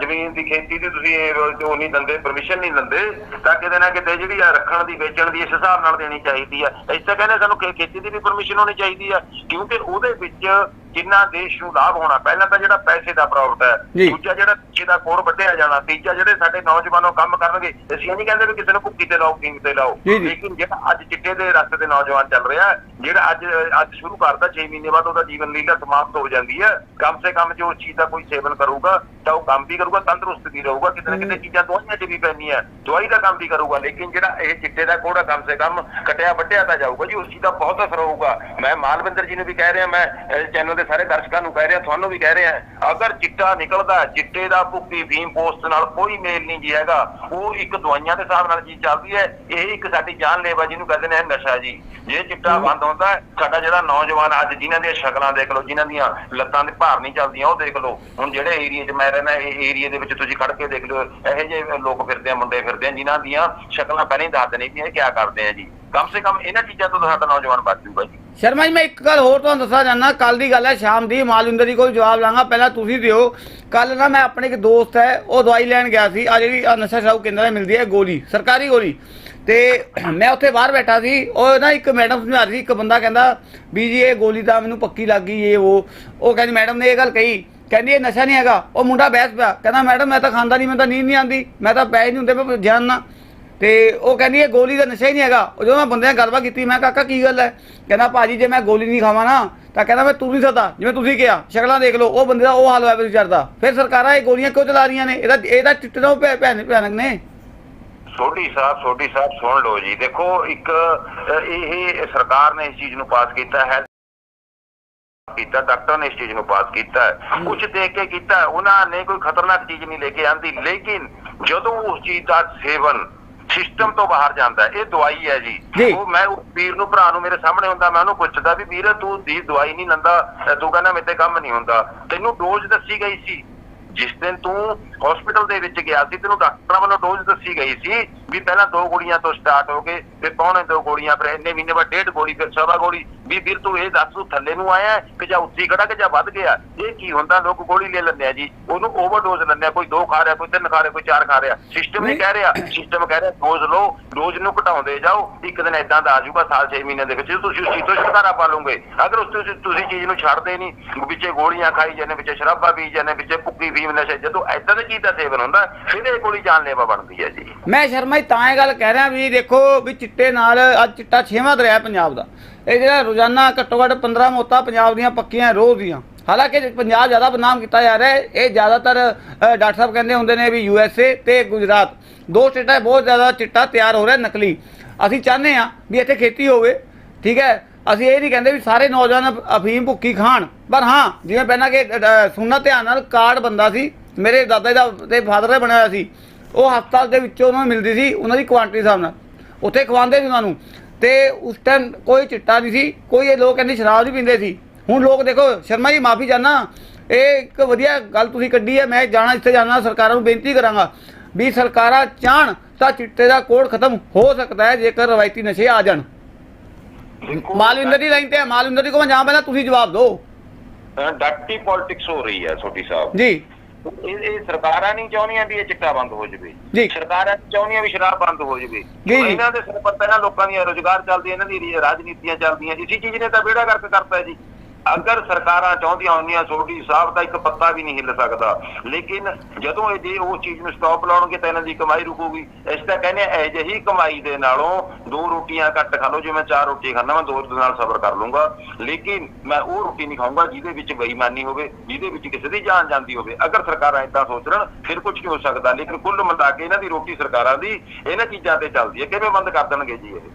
A: ਜ਼ਮੀਨ ਦੀ ਖੇਤੀ ਦੀ ਤੁਸੀਂ ਉਹ ਜੋ ਨਹੀਂ ਦਿੰਦੇ ਪਰਮਿਸ਼ਨ ਨਹੀਂ ਦਿੰਦੇ ਤਾਂ ਕਿਤੇ ਨਾ ਕਿਤੇ ਜਿਹੜੀ ਆ ਰੱਖਣ ਦੀ ਵੇਚਣ ਦੀ ਇਸ ਹਿਸਾਬ ਨਾਲ ਦੇਣੀ ਚਾਹੀਦੀ ਆ। ਅਸੀਂ ਤਾਂ ਕਹਿੰਦੇ ਸਾਨੂੰ ਖੇਤੀ ਦੀ ਵੀ ਪਰਮਿਸ਼ਨ ਹੋਣੀ ਚਾਹੀਦੀ ਆ ਕਿਉਂਕਿ ਉਹਦੇ ਵਿੱਚ ਜਿੰਨਾ ਦੇਸ਼ ਨੂੰ ਲਾਭ ਹੋਣਾ ਪਹਿਲਾਂ ਤਾਂ ਜਿਹੜਾ ਪੈਸੇ ਦਾ ਪ੍ਰੋਫਿਟ ਹੈ। ਦੂਜਾ ਜਿਹੜਾ ਪਿੱਛੇ ਦਾ ਕੋਰ ਵੱਢਿਆ ਜਾਣਾ ਤੀਜਾ ਜਿਹੜੇ ਸਾਡੇ ਨੌਜਵਾਨੋ ਕੰਮ ਕਰਨਗੇ ਅਸੀਂ ਇਹ ਨਹੀਂ ਕਹਿੰਦੇ ਵੀ ਕਿਸੇ ਨੂੰ ਭੁੱਕੀ ਤੇ ਲਾਓ ਕਿੰਗ ਤੇ ਲਾਓ। ਲੇਕਿਨ ਜਿਹੜਾ ਅੱਜ ਚਿੱਟੇ ਦੇ ਰਸਤੇ ਦੇ ਨੌਜਵਾਨ ਚੱਲ ਰਿਹਾ ਜਿਹੜਾ ਅੱਜ ਅੱਜ ਸ਼ੁਰੂ ਕਰਦਾ 6 ਮਹੀਨੇ ਬਾਅਦ ਉਹਦਾ ਜੀਵਨ ਲੀਲਾ ਸਮਾਪਤ ਹੋ ਜਾਂਦੀ ਹੈ ਕਮ ਸੇ ਕਮ ਜੋ ਉਸ ਚੀਜ਼ ਦਾ ਕੋਈ ਸੇਵਨ ਕਰੂਗਾ ਤਾਂ ਉਹ ਕੰਮ ਵੀ ਕਰੂਗਾ ਤੰਦਰੁਸਤ ਵੀ ਰਹੂਗਾ ਕਿਤੇ ਨਾ ਕਿਤੇ ਚੀਜ਼ਾਂ ਦਵਾਈਆਂ 'ਚ ਵੀ ਪੈਣੀਆਂ ਦਵਾਈ ਦਾ ਕੰਮ ਵੀ ਕਰੂਗਾ ਲੇਕਿਨ ਜਿਹੜਾ ਇਹ ਚਿੱਟੇ ਦਾ ਕੋੜਾ ਕਮ ਸੇ ਕਮ ਕਟਿਆ ਵੱਢਿਆ ਤਾਂ ਜਾਊਗਾ ਜੀ ਉਸ ਚੀਜ਼ ਦਾ ਬਹੁਤ ਅਸਰ ਹੋਊਗਾ ਮੈਂ ਮਾਲਵਿੰਦਰ ਜੀ ਨੂੰ ਵੀ ਕਹਿ ਰਿਹਾ ਮੈਂ ਚੈਨਲ ਦੇ ਸਾਰੇ ਦਰਸ਼ਕਾਂ ਨੂੰ ਕਹਿ ਰਿਹਾ ਤੁਹਾਨੂੰ ਵੀ ਕਹਿ ਰਿਹਾ ਅਗਰ ਚਿੱਟਾ ਨਿਕਲਦਾ ਚਿੱਟੇ ਦਾ ਭੁੱਕੀ ਫੀਮ ਪੋਸਟ ਨਾਲ ਕੋਈ ਮੇਲ ਨਹੀਂ ਜੀ ਹੈਗਾ। ਉਹ ਇੱਕ ਦਵਾਈਆਂ ਦੇ ਹਿਸਾਬ ਨਾਲ ਚੀਜ਼ ਚੱਲਦੀ ਹੈ ਇਹ ਇੱਕ ਸਾਡੀ ਜਾਨਲੇਵਾ ਜਿਹਨੂੰ ਕਹਿੰਦੇ ਨੇ ਨਸ਼ਾ ਜੀ। ਜੇ ਚਿੱਟਾ ਬੰਦ ਹੁੰਦਾ ਸਾਡਾ ਜਿਹੜਾ ਨੌਜਵਾਨ ਅੱਜ ਜਿਨ੍ਹਾਂ ਦੀਆਂ ਸ਼ਕਲਾਂ ਦੇਖ ਲਓ ਜਿਨ੍ਹਾਂ ਦੀਆਂ ਲੱਤਾਂ ਦੇ ਭਾਰ ਨਹੀਂ ਚੱਲਦੀਆਂ ਉਹ ਦੇਖ ਲਓ। ਹੁਣ ਜਿਹੜੇ ਏਰੀਆ 'ਚ ਮੈਂ ਰਹਿਣਾ ਇਹ ਏਰੀਆ ਦੇ ਵਿੱਚ ਤੁਸੀਂ ਖੜ ਕੇ ਦੇਖ ਲਓ ਇਹੋ ਜਿਹੇ ਲੋਕ ਫਿਰਦੇ ਆ ਮੁੰਡੇ ਫਿਰਦੇ ਆ ਜਿਨ੍ਹਾਂ ਦੀਆਂ ਸ਼ਕਲਾਂ ਪਹਿਲਾਂ ਹੀ ਦੱਸਦੇ ਨੇ ਵੀ ਇਹ ਕੀ ਕਰਦੇ ਆ ਜੀ? ਕਮ ਸੇ ਕਮ ਇਹਨਾਂ ਚੀਜ਼ਾਂ ਤੋਂ ਤਾਂ ਸਾਡਾ ਨੌਜਵਾਨ ਬਚ ਜੂਗਾ ਜੀ।
B: ਸ਼ਰਮਾ ਜੀ, ਮੈਂ ਇੱਕ ਗੱਲ ਹੋਰ ਤੁਹਾਨੂੰ ਦੱਸਣਾ ਚਾਹੁੰਦਾ ਕੱਲ ਦੀ ਗੱਲ ਹੈ, ਸ਼ਾਮ ਦੀ, ਮਾਲਵਿੰਦਰ ਜੀ ਕੋਲ ਜਵਾਬ ਲਾਂਗਾ, ਪਹਿਲਾਂ ਤੁਸੀਂ ਦਿਓ। ਕੱਲ ਨਾ ਮੈਂ ਆਪਣੇ ਇੱਕ ਦੋਸਤ ਹੈ, ਉਹ ਦਵਾਈ ਲੈਣ ਗਿਆ ਸੀ, ਆ ਜਿਹੜੀ ਆਹ ਨਸ਼ਾ ਛਡਾਊ ਕੇਂਦਰ ਤੇ ਮਿਲਦੀ ਹੈ, ਗੋਲੀ, ਸਰਕਾਰੀ ਗੋਲੀ। ਤੇ ਮੈਂ ਉੱਥੇ ਬਾਹਰ ਬੈਠਾ ਸੀ, ਉਹ ਨਾ ਇੱਕ ਮੈਡਮ ਸਮਝਾ ਰਹੀ ਸੀ, ਇੱਕ ਬੰਦਾ ਕਹਿੰਦਾ ਵੀ ਜੀ, ਇਹ ਗੋਲੀ ਤਾਂ ਮੈਨੂੰ ਪੱਕੀ ਲੱਗ ਗਈ, ਇਹ ਉਹ। ਉਹ ਕਹਿੰਦੀ, ਮੈਡਮ ਨੇ ਇਹ ਗੱਲ ਕਹੀ, ਕਹਿੰਦੀ, ਇਹ ਨਸ਼ਾ ਨਹੀਂ ਹੈਗਾ, ਉਹ ਮੁੰਡਾ ਬਹਿਸ ਪਿਆ। ਕਹਿੰਦਾ, ਮੈਡਮ, ਮੈਂ ਤਾਂ ਖਾਂਦਾ ਨਹੀਂ ਮੈਨੂੰ ਤਾਂ ਨੀਂਦ ਨਹੀਂ ਆਉਂਦੀ, ਮੈਂ ਤਾਂ ਪੈਸੇ ਨਹੀਂ ਹੁੰਦੇ, ਮੈਂ ਜਾਣਨਾ। ਤੇ ਉਹ ਕਹਿੰਦੀ ਇਹ ਗੋਲੀ ਦਾ ਨਸ਼ਾ ਹੀ ਨਹੀਂ ਹੈਗਾ। ਉਹ ਜਦੋਂ ਮੈਂ ਬੰਦਿਆਂ ਨਾਲ ਗੱਲਬਾਤ ਕੀਤੀ ਮੈਂ ਕਾਕਾ ਕੀ ਗੱਲ ਹੈ? ਕਹਿੰਦਾ ਭਾਜੀ ਜੇ ਮੈਂ ਗੋਲੀ ਨਹੀਂ ਖਾਵਾਂ ਨਾ ਤਾਂ ਕਹਿੰਦਾ ਮੈਂ ਤੂੰ ਨਹੀਂ ਸਕਦਾ। ਜਿਵੇਂ ਤੁਸੀਂ ਕਿਹਾ ਸ਼ਕਲਾਂ ਦੇਖ ਲਓ ਉਹ ਬੰਦੇ ਦਾ ਉਹ ਹਾਲ ਹੋਇਆ ਵਿਚਾਰ ਦਾ। ਫਿਰ ਸਰਕਾਰਾਂ ਇਹ ਗੋਲੀਆਂ ਕਿਉਂ ਚਲਾ ਰਹੀਆਂ ਨੇ? ਇਹਦਾ ਇਹਦਾ ਚਿੱਟੇ ਦਾ ਉਹ ਭੈ- ਭੈਣ ਭਿਆਨਕ ਨੇ।
A: ਸੋਢੀ ਸਾਹਿਬ ਸੋਢੀ ਸਾਹਿਬ ਸੁਣ ਲਓ ਜੀ। ਦੇਖੋ ਇੱਕ ਇਹ ਸਰਕਾਰ ਨੇ ਇਸ ਚੀਜ਼ ਨੂੰ ਪਾਸ ਕੀਤਾ ਹੈ। ਕੀਤਾ ਡਾਕਟਰ ਨੇ ਇਸ ਚੀਜ਼ ਨੂੰ ਪਾਸ ਕੀਤਾ ਕੁਝ ਦੇਖ ਕੇ ਕੀਤਾ ਉਹਨਾਂ ਨੇ ਕੋਈ ਖਤਰਨਾਕ ਚੀਜ਼ ਨਹੀਂ ਲੈ ਕੇ ਆਂਦੀ। ਲੇਕਿਨ ਜਦੋਂ ਉਸ ਚੀਜ਼ ਦਾ ਸੇਵਨ ਸਿਸਟਮ ਤੋਂ ਬਾਹਰ ਜਾਂਦਾ ਇਹ ਦਵਾਈ ਹੈ
B: ਜੀ।
A: ਉਹ ਮੈਂ ਉਹ ਵੀਰ ਨੂੰ ਭਰਾ ਨੂੰ ਮੇਰੇ ਸਾਹਮਣੇ ਹੁੰਦਾ ਮੈਂ ਉਹਨੂੰ ਪੁੱਛਦਾ ਵੀ ਵੀਰ ਤੂੰ ਦੀ ਦਵਾਈ ਨਹੀਂ ਲੰਦਾ ਤੂੰ ਕਹਿੰਦਾ ਮੇਰੇ ਤੇ ਕੰਮ ਨਹੀਂ ਹੁੰਦਾ। ਤੈਨੂੰ ਡੋਜ਼ ਦੱਸੀ ਗਈ ਸੀ। ਜਿਸ ਦਿਨ ਤੂੰ ਹਸਪੀਟਲ ਦੇ ਵਿੱਚ ਗਿਆ ਸੀ ਤੈਨੂੰ ਡਾਕਟਰਾਂ ਵੱਲੋਂ ਡੋਜ਼ ਦੱਸੀ ਗਈ ਸੀ ਵੀ ਪਹਿਲਾਂ ਦੋ ਗੋਲੀਆਂ ਤੋਂ ਸਟਾਰਟ ਹੋ ਗਏ ਫਿਰ ਪੌਣੇ ਦੋ ਗੋਲੀਆਂ ਫਿਰ ਇੰਨੇ ਮਹੀਨੇ ਬਾਅਦ ਡੇਢ ਗੋਲੀ ਫਿਰ ਸਵਾ ਗੋਲੀ। ਵੀ ਵੀਰ ਤੂੰ ਇਹ ਦੱਸ ਤੂੰ ਥੱਲੇ ਨੂੰ ਆਇਆ ਹੈ ਕਿ ਜਾਂ ਉੱਥੇ ਹੀ ਖੜਾ ਕਿ ਜਾਂ ਵੱਧ ਗਿਆ? ਇਹ ਕੀ ਹੁੰਦਾ? ਲੋਕ ਗੋਲੀ ਲੈ ਲੈਂਦੇ ਆ ਜੀ। ਉਹਨੂੰ ਓਵਰਡੋਜ਼ ਲੈਂਦੇ ਆ। ਕੋਈ ਦੋ ਖਾ ਰਿਹਾ ਕੋਈ ਤਿੰਨ ਖਾ ਰਿਹਾ ਕੋਈ ਚਾਰ ਖਾ ਰਿਹਾ। ਸਿਸਟਮ ਨਹੀਂ। ਕਹਿ ਰਿਹਾ ਸਿਸਟਮ ਕਹਿ ਰਿਹਾ ਡੋਜ਼ ਲਓ ਡੋਜ਼ ਨੂੰ ਘਟਾਉਂਦੇ ਜਾਓ। ਇੱਕ ਦਿਨ ਇਦਾਂ ਦਾ ਆ ਜਾਊਗਾ ਸਾਲ 6 ਮਹੀਨੇ ਦੇ ਵਿੱਚ। ਤੁਸੀਂ ਉਸ ਚੀਜ਼ ਤੋਂ ਛੁਟਕਾਰਾ ਪਾ ਲਓਗੇ ਅਗਰ ਉਸ ਤੁਸੀਂ ਤੁਸੀਂ ਚੀਜ਼ ਨੂੰ ਛੱਡਦੇ ਨਹੀਂ ਵਿੱਚੇ ਗੋਲੀਆਂ ਖਾਈ ਜਾਂਦੇ ਵਿੱਚੇ ਸ਼ਰਾਬਾਂ ਪੀ ਜਾਂਦੇ ਵਿੱਚੇ ਭੁੱਕੀ ਫੀਮ ਨਸ਼ੇ ਜਦੋਂ ਇਦਾਂ ਦੀ ਚੀਜ਼ ਦਾ ਸੇਵਨ ਹੁੰਦਾ ਫਿਰ ਇਹ ਗੋਲੀ ਜਾਨਲੇਵਾ ਬਣਦੀ ਹੈ ਜੀ।
B: ਮੈਂ ਸ਼ਰਮਾ ਜੀ ਤਾਂ ਇਹ ਗੱਲ ਕਹਿ ਰਿਹਾ ਵੀ ਦੇਖੋ ਵੀ ਚਿੱਟੇ ਨਾਲ ਅੱਜ ਚਿੱਟਾ ਛੇਵਾਂ ਦਰਿਆ ਪੰਜਾਬ ਦਾ। ਇਹ ਜਿਹੜਾ ਰੋਜ਼ਾਨਾ ਘੱਟੋ ਘੱਟ 15 ਮੌਤਾਂ ਪੰਜਾਬ ਦੀਆਂ ਪੱਕੀਆਂ ਰੋਜ਼ ਦੀਆਂ। ਹਾਲਾਂਕਿ ਪੰਜਾਬ ਜ਼ਿਆਦਾ ਬਦਨਾਮ ਕੀਤਾ ਜਾ ਰਿਹਾ ਹੈ ਇਹ ਜ਼ਿਆਦਾਤਰ ਡਾਕਟਰ ਸਾਹਿਬ ਕਹਿੰਦੇ ਹੁੰਦੇ ਨੇ ਵੀ ਯੂ ਐਸ ਏ ਤੇ ਗੁਜਰਾਤ। ਦੋ ਸਟੇਟਾਂ ਬਹੁਤ ਜ਼ਿਆਦਾ ਚਿੱਟਾ ਤਿਆਰ ਹੋ ਰਿਹਾ ਨਕਲੀ। ਅਸੀਂ ਚਾਹੁੰਦੇ ਆ ਵੀ ਇੱਥੇ ਖੇਤੀ ਹੋਵੇ ਠੀਕ ਹੈ? ਅਸੀਂ ਇਹ ਨਹੀਂ ਕਹਿੰਦੇ ਵੀ ਸਾਰੇ ਨੌਜਵਾਨ ਅਫੀਮ ਭੁੱਕੀ ਖਾਣ। ਪਰ ਹਾਂ ਜਿਵੇਂ ਪਹਿਲਾਂ ਕਿ ਅ, ਸੁਣਨਾ ਧਿਆਨ ਨਾਲ ਕਾਰਡ ਬੰਦਾ ਸੀ ਮੇਰੇ ਦਾਦਾ ਦਾ ਤੇ ਫਾਦਰ ਦਾ ਬਣਿਆ ਹੋਇਆ ਸੀ। ਉਹ ਹਸਪਤਾਲ ਦੇ ਵਿੱਚੋਂ ਉਹਨਾਂ ਨੂੰ ਮਿਲਦੀ ਸੀ ਉਹਨਾਂ ਦੀ ਕੁਆਂਟੀਟੀ ਹਿਸਾਬ ਨਾਲ। ਉੱਥੇ ਖਵਾਉਂਦੇ ਸੀ ਉਹਨਾਂ ਨੂੰ। ਤੇ ਉਸ ਟਾਈਮ ਕੋਈ ਚਿੱਟਾ ਨਹੀਂ ਸੀ ਕੋਈ ਇਹ ਲੋਕ ਕਹਿੰਦੇ ਸ਼ਰਾਬ ਨਹੀਂ ਪੀਂਦੇ ਸੀ। ਹੁਣ ਲੋਕ ਦੇਖੋ ਸ਼ਰਮਾ ਜੀ ਮਾਫੀ ਚਾਹਨਾ ਇਹ ਇੱਕ ਵਧੀਆ ਗੱਲ ਤੁਸੀਂ ਕੱਢੀ ਹੈ ਮੈਂ ਜਾਣਾ ਇੱਥੇ ਜਾਣਾ ਸਰਕਾਰਾਂ ਨੂੰ ਬੇਨਤੀ ਕਰਾਂਗਾ ਵੀ ਸਰਕਾਰਾਂ ਚਾਹਣ ਤਾਂ ਚਿੱਟੇ ਦਾ ਕੋਡ ਖਤਮ ਹੋ ਸਕਦਾ ਹੈ ਜੇਕਰ ਰਵਾਇਤੀ ਨਸ਼ੇ ਆ ਜਾਣ। ਮਾਲਵਿੰਦਰ ਦੀ ਲਾਈਨ ਤੇ ਮਾਲਵਿੰਦਰ ਦੀ ਕੋਲ ਜਾਂ ਪਹਿਲਾਂ ਤੁਸੀਂ ਜਵਾਬ ਦਿਓ।
A: ਡਾਕਟੀ ਪੋਲਿਟਿਕਸ ਹੋ ਰਹੀ ਹੈ ਛੋਟੀ ਸਾਹਿਬ।
B: ਜੀ।
A: ਇਹ ਇਹ ਸਰਕਾਰਾਂ ਨਹੀਂ ਚਾਹੁੰਦੀਆਂ ਵੀ ਇਹ ਚਿੱਟਾ ਬੰਦ ਹੋ ਜਾਵੇ
B: ਜੀ।
A: ਸਰਕਾਰਾਂ ਚਾਹੁੰਦੀਆਂ ਵੀ ਸ਼ਰਾਬ ਬੰਦ ਹੋ ਜਾਵੇ। ਇਹਨਾਂ ਦੇ ਸਿਰ ਪਰ ਪਹਿਲਾਂ ਲੋਕਾਂ ਦੀਆਂ ਰੋਜ਼ਗਾਰ ਚੱਲਦੇ ਇਹਨਾਂ ਦੀ ਰਾਜਨੀਤੀਆਂ ਚੱਲਦੀਆਂ ਇਸੇ ਚੀਜ਼ ਨੇ ਤਾਂ ਬੇੜਾ ਕਰਕੇ ਕਰਤਾ ਜੀ ਅਗਰ ਸਰਕਾਰਾਂ ਚਾਹੁੰਦੀਆਂ ਹੁੰਦੀਆਂ ਸੋਢੀ ਸਾਹਿਬ ਦਾ ਇੱਕ ਪੱਤਾ ਵੀ ਨਹੀਂ ਹਿੱਲ ਸਕਦਾ, ਲੇਕਿਨ ਜਦੋਂ ਇਹ ਜੇ ਉਸ ਚੀਜ਼ ਨੂੰ ਸਟਾਪ ਲਾਉਣਗੇ ਤਾਂ ਇਹਨਾਂ ਦੀ ਕਮਾਈ ਰੁਕੂਗੀ। ਇਸ ਤਾਂ ਕਹਿੰਦੇ ਐ ਜਿਹੀ ਕਮਾਈ ਦੇ ਨਾਲੋਂ ਦੋ ਰੋਟੀਆਂ ਘੱਟ ਖਾ ਲਓ ਜੇ ਮੈਂ ਚਾਰ ਰੋਟੀ ਖਾਣਾ ਮੈਂ, ਦੋ ਦੇ ਨਾਲ ਸਬਰ ਕਰ ਲੂੰਗਾ ਲੇਕਿਨ ਮੈਂ ਉਹ ਰੋਟੀ ਨਹੀਂ ਖਾਊਂਗਾ ਜਿਹਦੇ ਵਿੱਚ ਬੇਈਮਾਨੀ ਹੋਵੇ, ਜਿਹਦੇ ਵਿੱਚ ਕਿਸੇ ਦੀ ਜਾਨ ਜਾਂਦੀ ਹੋਵੇ। ਅਗਰ ਸਰਕਾਰਾਂ ਇਦਾਂ ਸੋਚਣ, ਫਿਰ ਕੁਝ ਨਹੀਂ ਹੋ ਸਕਦਾ। ਲੇਕਿਨ ਕੁੱਲ ਮਿਲਾ ਕੇ ਇਹਨਾਂ ਦੀ ਰੋਟੀ ਸਰਕਾਰਾਂ ਦੀ, ਇਹਨਾਂ ਚੀਜ਼ਾਂ ਤੇ ਚੱਲਦੀ ਹੈ। ਕਿਵੇਂ ਬੰਦ ਕਰ ਦੇਣਗੇ ਜੀ ਇਹ?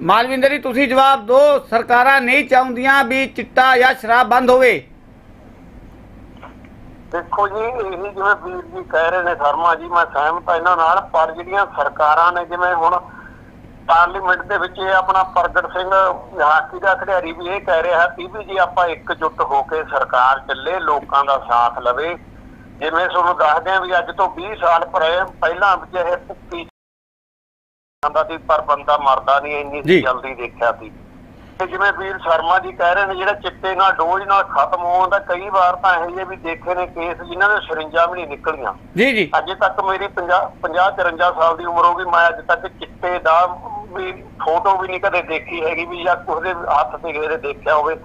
B: ਮਾਲਵਿੰਦਰ ਤੁਸੀਂ ਜਵਾਬ ਦਿਓ ਸਰਕਾਰਾਂ ਨਹੀਂ ਚਾਹੁੰਦੀਆਂ ਵੀ ਚਿੱਟਾ ਜਾਂ ਸ਼ਰਾਬ ਬੰਦ ਹੋਵੇ।
C: ਦੇਖੋ ਜੀ, ਇਹ ਜਿਵੇਂ ਵੀਰ ਜੀ ਕਹਿ ਰਹੇ ਨੇ, ਸ਼ਰਮਾ ਜੀ, ਮੈਂ ਸਹਿਮਤ ਹਾਂ ਇਹਨਾਂ ਨਾਲ, ਪਰ ਜਿਹੜੀਆਂ ਸਰਕਾਰਾਂ ਨੇ, ਜਿਵੇਂ ਹੁਣ ਪਾਰਲੀਮੈਂਟ ਦੇ ਵਿੱਚ ਇਹ ਆਪਣਾ ਪ੍ਰਗਟ ਸਿੰਘ ਹਾਕੀ ਦਾ ਖਿਡਾਰੀ ਵੀ ਇਹ ਕਹਿ ਰਿਹਾ ਸੀ ਵੀ ਜੀ ਆਪਾਂ ਇਕਜੁੱਟ ਹੋ ਕੇ ਸਰਕਾਰ ਚੱਲੇ, ਲੋਕਾਂ ਦਾ ਸਾਥ ਲਵੇ। ਜਿਵੇਂ ਤੁਹਾਨੂੰ ਦੱਸਦੇ ਆ ਵੀ ਅੱਜ ਤੋਂ 20 ਸਾਲ ਪਹਿ- ਪਹਿਲਾਂ ਜਿਹੇ ਭੁੱਕੀ ਜਾਂਦਾ ਸੀ ਪਰ ਬੰਦਾ ਮਰਦਾ ਨਹੀਂ ਇੰਨੀ
B: ਜੀ।
C: ਜਲਦੀ ਦੇਖਿਆ ਸੀ। ਤੇ ਜਿਵੇਂ ਵੀਰ ਸ਼ਰਮਾ ਜੀ ਕਹਿ ਰਹੇ ਨੇ ਜਿਹੜਾ ਚਿੱਟੇ ਨਾਲ ਡੋਜ਼ ਨਾਲ ਖਤਮ ਹੋਣ ਦਾ ਕਈ ਵਾਰ ਤਾਂ ਇਹੋ ਜਿਹੇ ਵੀ ਦੇਖੇ ਨੇ ਕੇਸ ਜਿਨ੍ਹਾਂ ਦੇ ਸਰਿੰਜਾਂ ਵੀ ਨਹੀਂ ਨਿਕਲੀਆਂ।
B: ਜੀ ਜੀ।
C: ਅੱਜ ਤੱਕ ਮੇਰੀ 50 50 53 ਸਾਲ ਦੀ ਉਮਰ ਹੋ ਗਈ ਮੈਂ ਅੱਜ ਤੱਕ ਚਿੱਟੇ ਦਾ ਵੀ ਫੋਟੋ ਵੀ ਨਹੀਂ ਕਦੇ ਦੇਖੀ ਹੈਗੀ ਵੀ ਜਾਂ ਕਿਸੇ ਦੇ ਹੱਥ ਤੇ ਦੇ ਦੇਖਿਆ ਹੋਵੇ।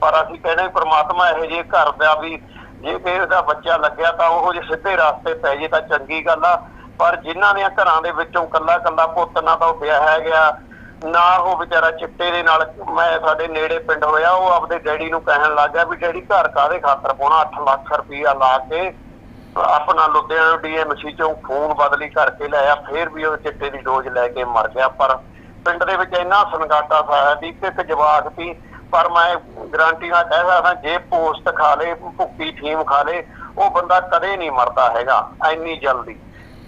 C: ਪਰ ਅਸੀਂ ਕਹਿੰਦੇ ਪ੍ਰਮਾਤਮਾ ਇਹੋ ਜਿਹੇ ਘਰ ਦਾ ਵੀ ਜੇ ਕਿਸੇ ਦਾ ਬੱਚਾ ਲੱਗਿਆ ਤਾਂ ਉਹ ਜੇ ਸਿੱਧੇ ਰਸਤੇ ਪੈ ਜੇ ਤਾਂ ਚੰਗੀ ਗੱਲ ਆ। ਪਰ ਜਿਨ੍ਹਾਂ ਦੇ ਘਰਾਂ ਦੇ ਵਿੱਚੋਂ ਕੱਲਾ ਕੱਲਾ ਪੁੱਤ ਨਾ ਤਾਂ ਉਹ ਹੈ ਗਿਆ ਨਾ ਉਹ ਵਿਚਾਰਾ ਚਿੱਟੇ ਦੇ ਨਾਲ ਮੈਂ ਸਾਡੇ ਨੇੜੇ ਪਿੰਡ ਹੋਇਆ, ਉਹ ਆਪਦੇ ਡੈਡੀ ਨੂੰ ਕਹਿਣ ਲੱਗਾ ਵੀ ਡੈਡੀ ਘਰ ਕਾਦੇ ਖਾਤਰ ਪਾਉਣਾ 8 ਲੱਖ ਰੁਪਇਆ ਲਾ ਕੇ ਆਪਣਾ ਲੁਧਿਆਣਾ ਡੀਐਮਸੀ ਚੋਂ ਖੂਨ ਬਦਲੀ ਕਰਕੇ ਲਿਆਇਆ ਫੇਰ ਵੀ ਉਹ ਚਿੱਟੇ ਦੀ ਡੋਜ਼ ਲੈ ਕੇ ਮਰ ਗਿਆ। ਪਰ ਪਿੰਡ ਦੇ ਵਿੱਚ ਇੰਨਾ ਸੰਗਾਟਾ ਸਾਇਆ ਸੀ ਕਿ ਇੱਕ ਜਵਾਕ ਸੀ, ਪਰ ਮੈਂ ਗਰੰਟੀ ਨਾਲ ਕਹਿ ਸਕਦਾ, ਜੇ ਪੋਸਟ ਖਾ ਲੇ, ਭੁੱਕੀ ਥੀਮ ਖਾ ਲੇ, ਉਹ ਬੰਦਾ ਕਦੇ ਨਹੀਂ ਮਰਦਾ ਹੈਗਾ, ਇੰਨੀ ਜਲਦੀ।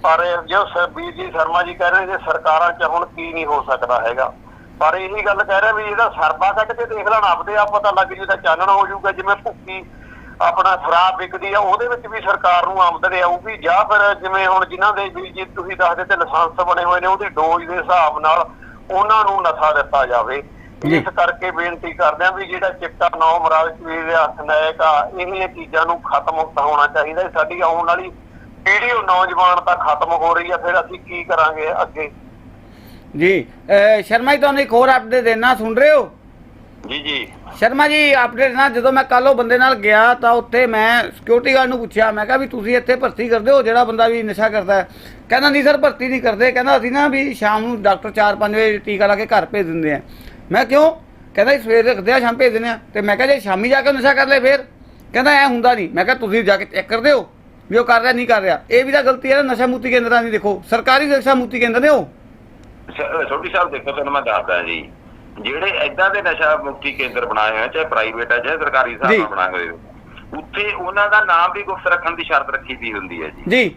C: ਪਰ ਜੋ ਸਰਬੀਰ ਜੀ ਸ਼ਰਮਾ ਜੀ ਕਹਿ ਰਹੇ ਨੇ ਸਰਕਾਰਾਂ ਚ ਹੁਣ ਕੀ ਨਹੀਂ ਹੋ ਸਕਦਾ ਹੈਗਾ ਪਰ ਇਹੀ ਗੱਲ ਕਹਿ ਰਿਹਾ ਵੀ ਇਹਦਾ ਸਰਬਾ ਕੱਢ ਕੇ ਦੇਖ ਲੈਣ ਆਪਦੇ ਆਪ ਪਤਾ ਲੱਗ ਜੂ ਤਾਂ ਚਾਨਣ ਹੋ ਜਾਊਗਾ ਜਿਵੇਂ ਭੁੱਕੀ ਆਪਣਾ ਸ਼ਰਾਬ ਵਿਕਦੀ ਆ ਉਹਦੇ ਵਿੱਚ ਵੀ ਸਰਕਾਰ ਨੂੰ ਆਮਦਨ ਆਊਗੀ ਜਾਂ ਫਿਰ ਜਿਵੇਂ ਹੁਣ ਜਿਨ੍ਹਾਂ ਦੇ ਵੀ ਜੀ ਤੁਸੀਂ ਦੱਸਦੇ ਤੇ ਲਾਇਸੈਂਸ ਬਣੇ ਹੋਏ ਨੇ ਉਹਦੀ ਡੋਜ਼ ਦੇ ਹਿਸਾਬ ਨਾਲ ਉਹਨਾਂ ਨੂੰ ਨਸ਼ਾ ਦਿੱਤਾ ਜਾਵੇ। ਇਸ ਕਰਕੇ ਬੇਨਤੀ ਕਰਦੇ ਆ ਵੀ ਜਿਹੜਾ ਚਿੱਟਾ ਨੌ ਮਰਾਜ ਸਰੀਰ ਦੇ ਹਸਨੈਕ ਆ ਇਹ ਚੀਜ਼ਾਂ ਨੂੰ ਖਤਮ ਹੋਣਾ ਚਾਹੀਦਾ। ਸਾਡੀ ਆਉਣ ਵਾਲੀ ਪੀੜ੍ਹੀ ਉਹ ਨੌਜਵਾਨ ਤਾਂ ਖਤਮ ਹੋ ਰਹੀ ਆ ਫਿਰ ਅਸੀਂ ਕੀ ਕਰਾਂਗੇ ਅੱਗੇ?
B: ਜੀ ਸ਼ਰਮਾ ਜੀ ਤੁਹਾਨੂੰ ਇੱਕ ਹੋਰ ਅਪਡੇਟ ਦੇਣਾ ਸੁਣ ਰਹੇ ਹੋ?
A: ਜੀ ਜੀ।
B: ਸ਼ਰਮਾ ਜੀ ਅਪਡੇਟ ਨਾ ਜਦੋਂ ਮੈਂ ਕੱਲ ਉਹ ਬੰਦੇ ਨਾਲ ਗਿਆ ਤਾਂ ਉੱਥੇ ਮੈਂ ਸਿਕਿਉਰਿਟੀ ਗਾਰਡ ਨੂੰ ਪੁੱਛਿਆ ਮੈਂ ਕਿਹਾ ਵੀ ਤੁਸੀਂ ਇੱਥੇ ਭਰਤੀ ਕਰਦੇ ਹੋ ਜਿਹੜਾ ਬੰਦਾ ਵੀ ਨਸ਼ਾ ਕਰਦਾ ਹੈ? ਕਹਿੰਦਾ ਨਹੀਂ ਸਰ ਭਰਤੀ ਨਹੀਂ ਕਰਦੇ। ਕਹਿੰਦਾ ਅਸੀਂ ਨਾ ਵੀ ਸ਼ਾਮ ਨੂੰ ਡਾਕਟਰ 4-5 ਵਜੇ ਟੀਕਾ ਲਾ ਕੇ ਘਰ ਭੇਜ ਦਿੰਦੇ ਆ ਮੈਂ ਕਿਉਂ? ਕਹਿੰਦਾ ਜੀ ਸਵੇਰੇ ਰੱਖਦੇ ਆ ਸ਼ਾਮ ਭੇਜ ਦਿੰਦੇ ਆ ਤੇ ਮੈਂ ਕਿਹਾ ਜੇ ਸ਼ਾਮੀ ਜਾ ਕੇ ਨਸ਼ਾ ਕਰ ਲੈ ਫੇਰ? ਕਹਿੰਦਾ ਐ ਹੁੰਦਾ ਨਹੀਂ। ਮੈਂ ਕਿਹਾ ਤੁਸੀਂ ਜਾ ਕੇ ਚੈੱਕ ਕਰਦੇ ਹੋ? ਵੀ ਉਹ ਕਰ ਰਿਹਾ ਨਹੀਂ ਕਰ ਰਿਹਾ। ਇਹ ਵੀ ਤਾਂ ਗਲਤੀ ਹੈ ਨਾ ਨਸ਼ਾ ਮੁਕਤੀ ਕੇਂਦਰਾਂ ਦੀ ਦੇਖੋ। ਸਰਕਾਰੀ ਨਸ਼ਾ ਮੁਕਤੀ ਕੇਂਦਰ ਨੇ ਉਹ।
A: ਛੋਟੀ ਸਾਹਿਬ ਦੇਖੋ ਤੁਹਾਨੂੰ ਮੈਂ ਦੱਸਦਾ ਜੀ। ਜਿਹੜੇ ਐਦਾਂ ਦੇ ਨਸ਼ਾ ਮੁਕਤੀ ਕੇਂਦਰ ਬਣਾਏ ਹੋਏ ਚਾਹੇ ਪ੍ਰਾਈਵੇਟ ਹੈ ਚਾਹੇ ਸਰਕਾਰੀ ਹਿਸਾਬ। ਨਾਲ ਬਣਾਏ ਹੋਏ ਉੱਥੇ ਉਹਨਾਂ ਦਾ ਨਾਮ ਵੀ ਗੁਪਤ ਰੱਖਣ ਦੀ ਸ਼ਰਤ ਰੱਖੀ ਦੀ ਹੁੰਦੀ ਹੈ ਜੀ।
B: ਜੀ।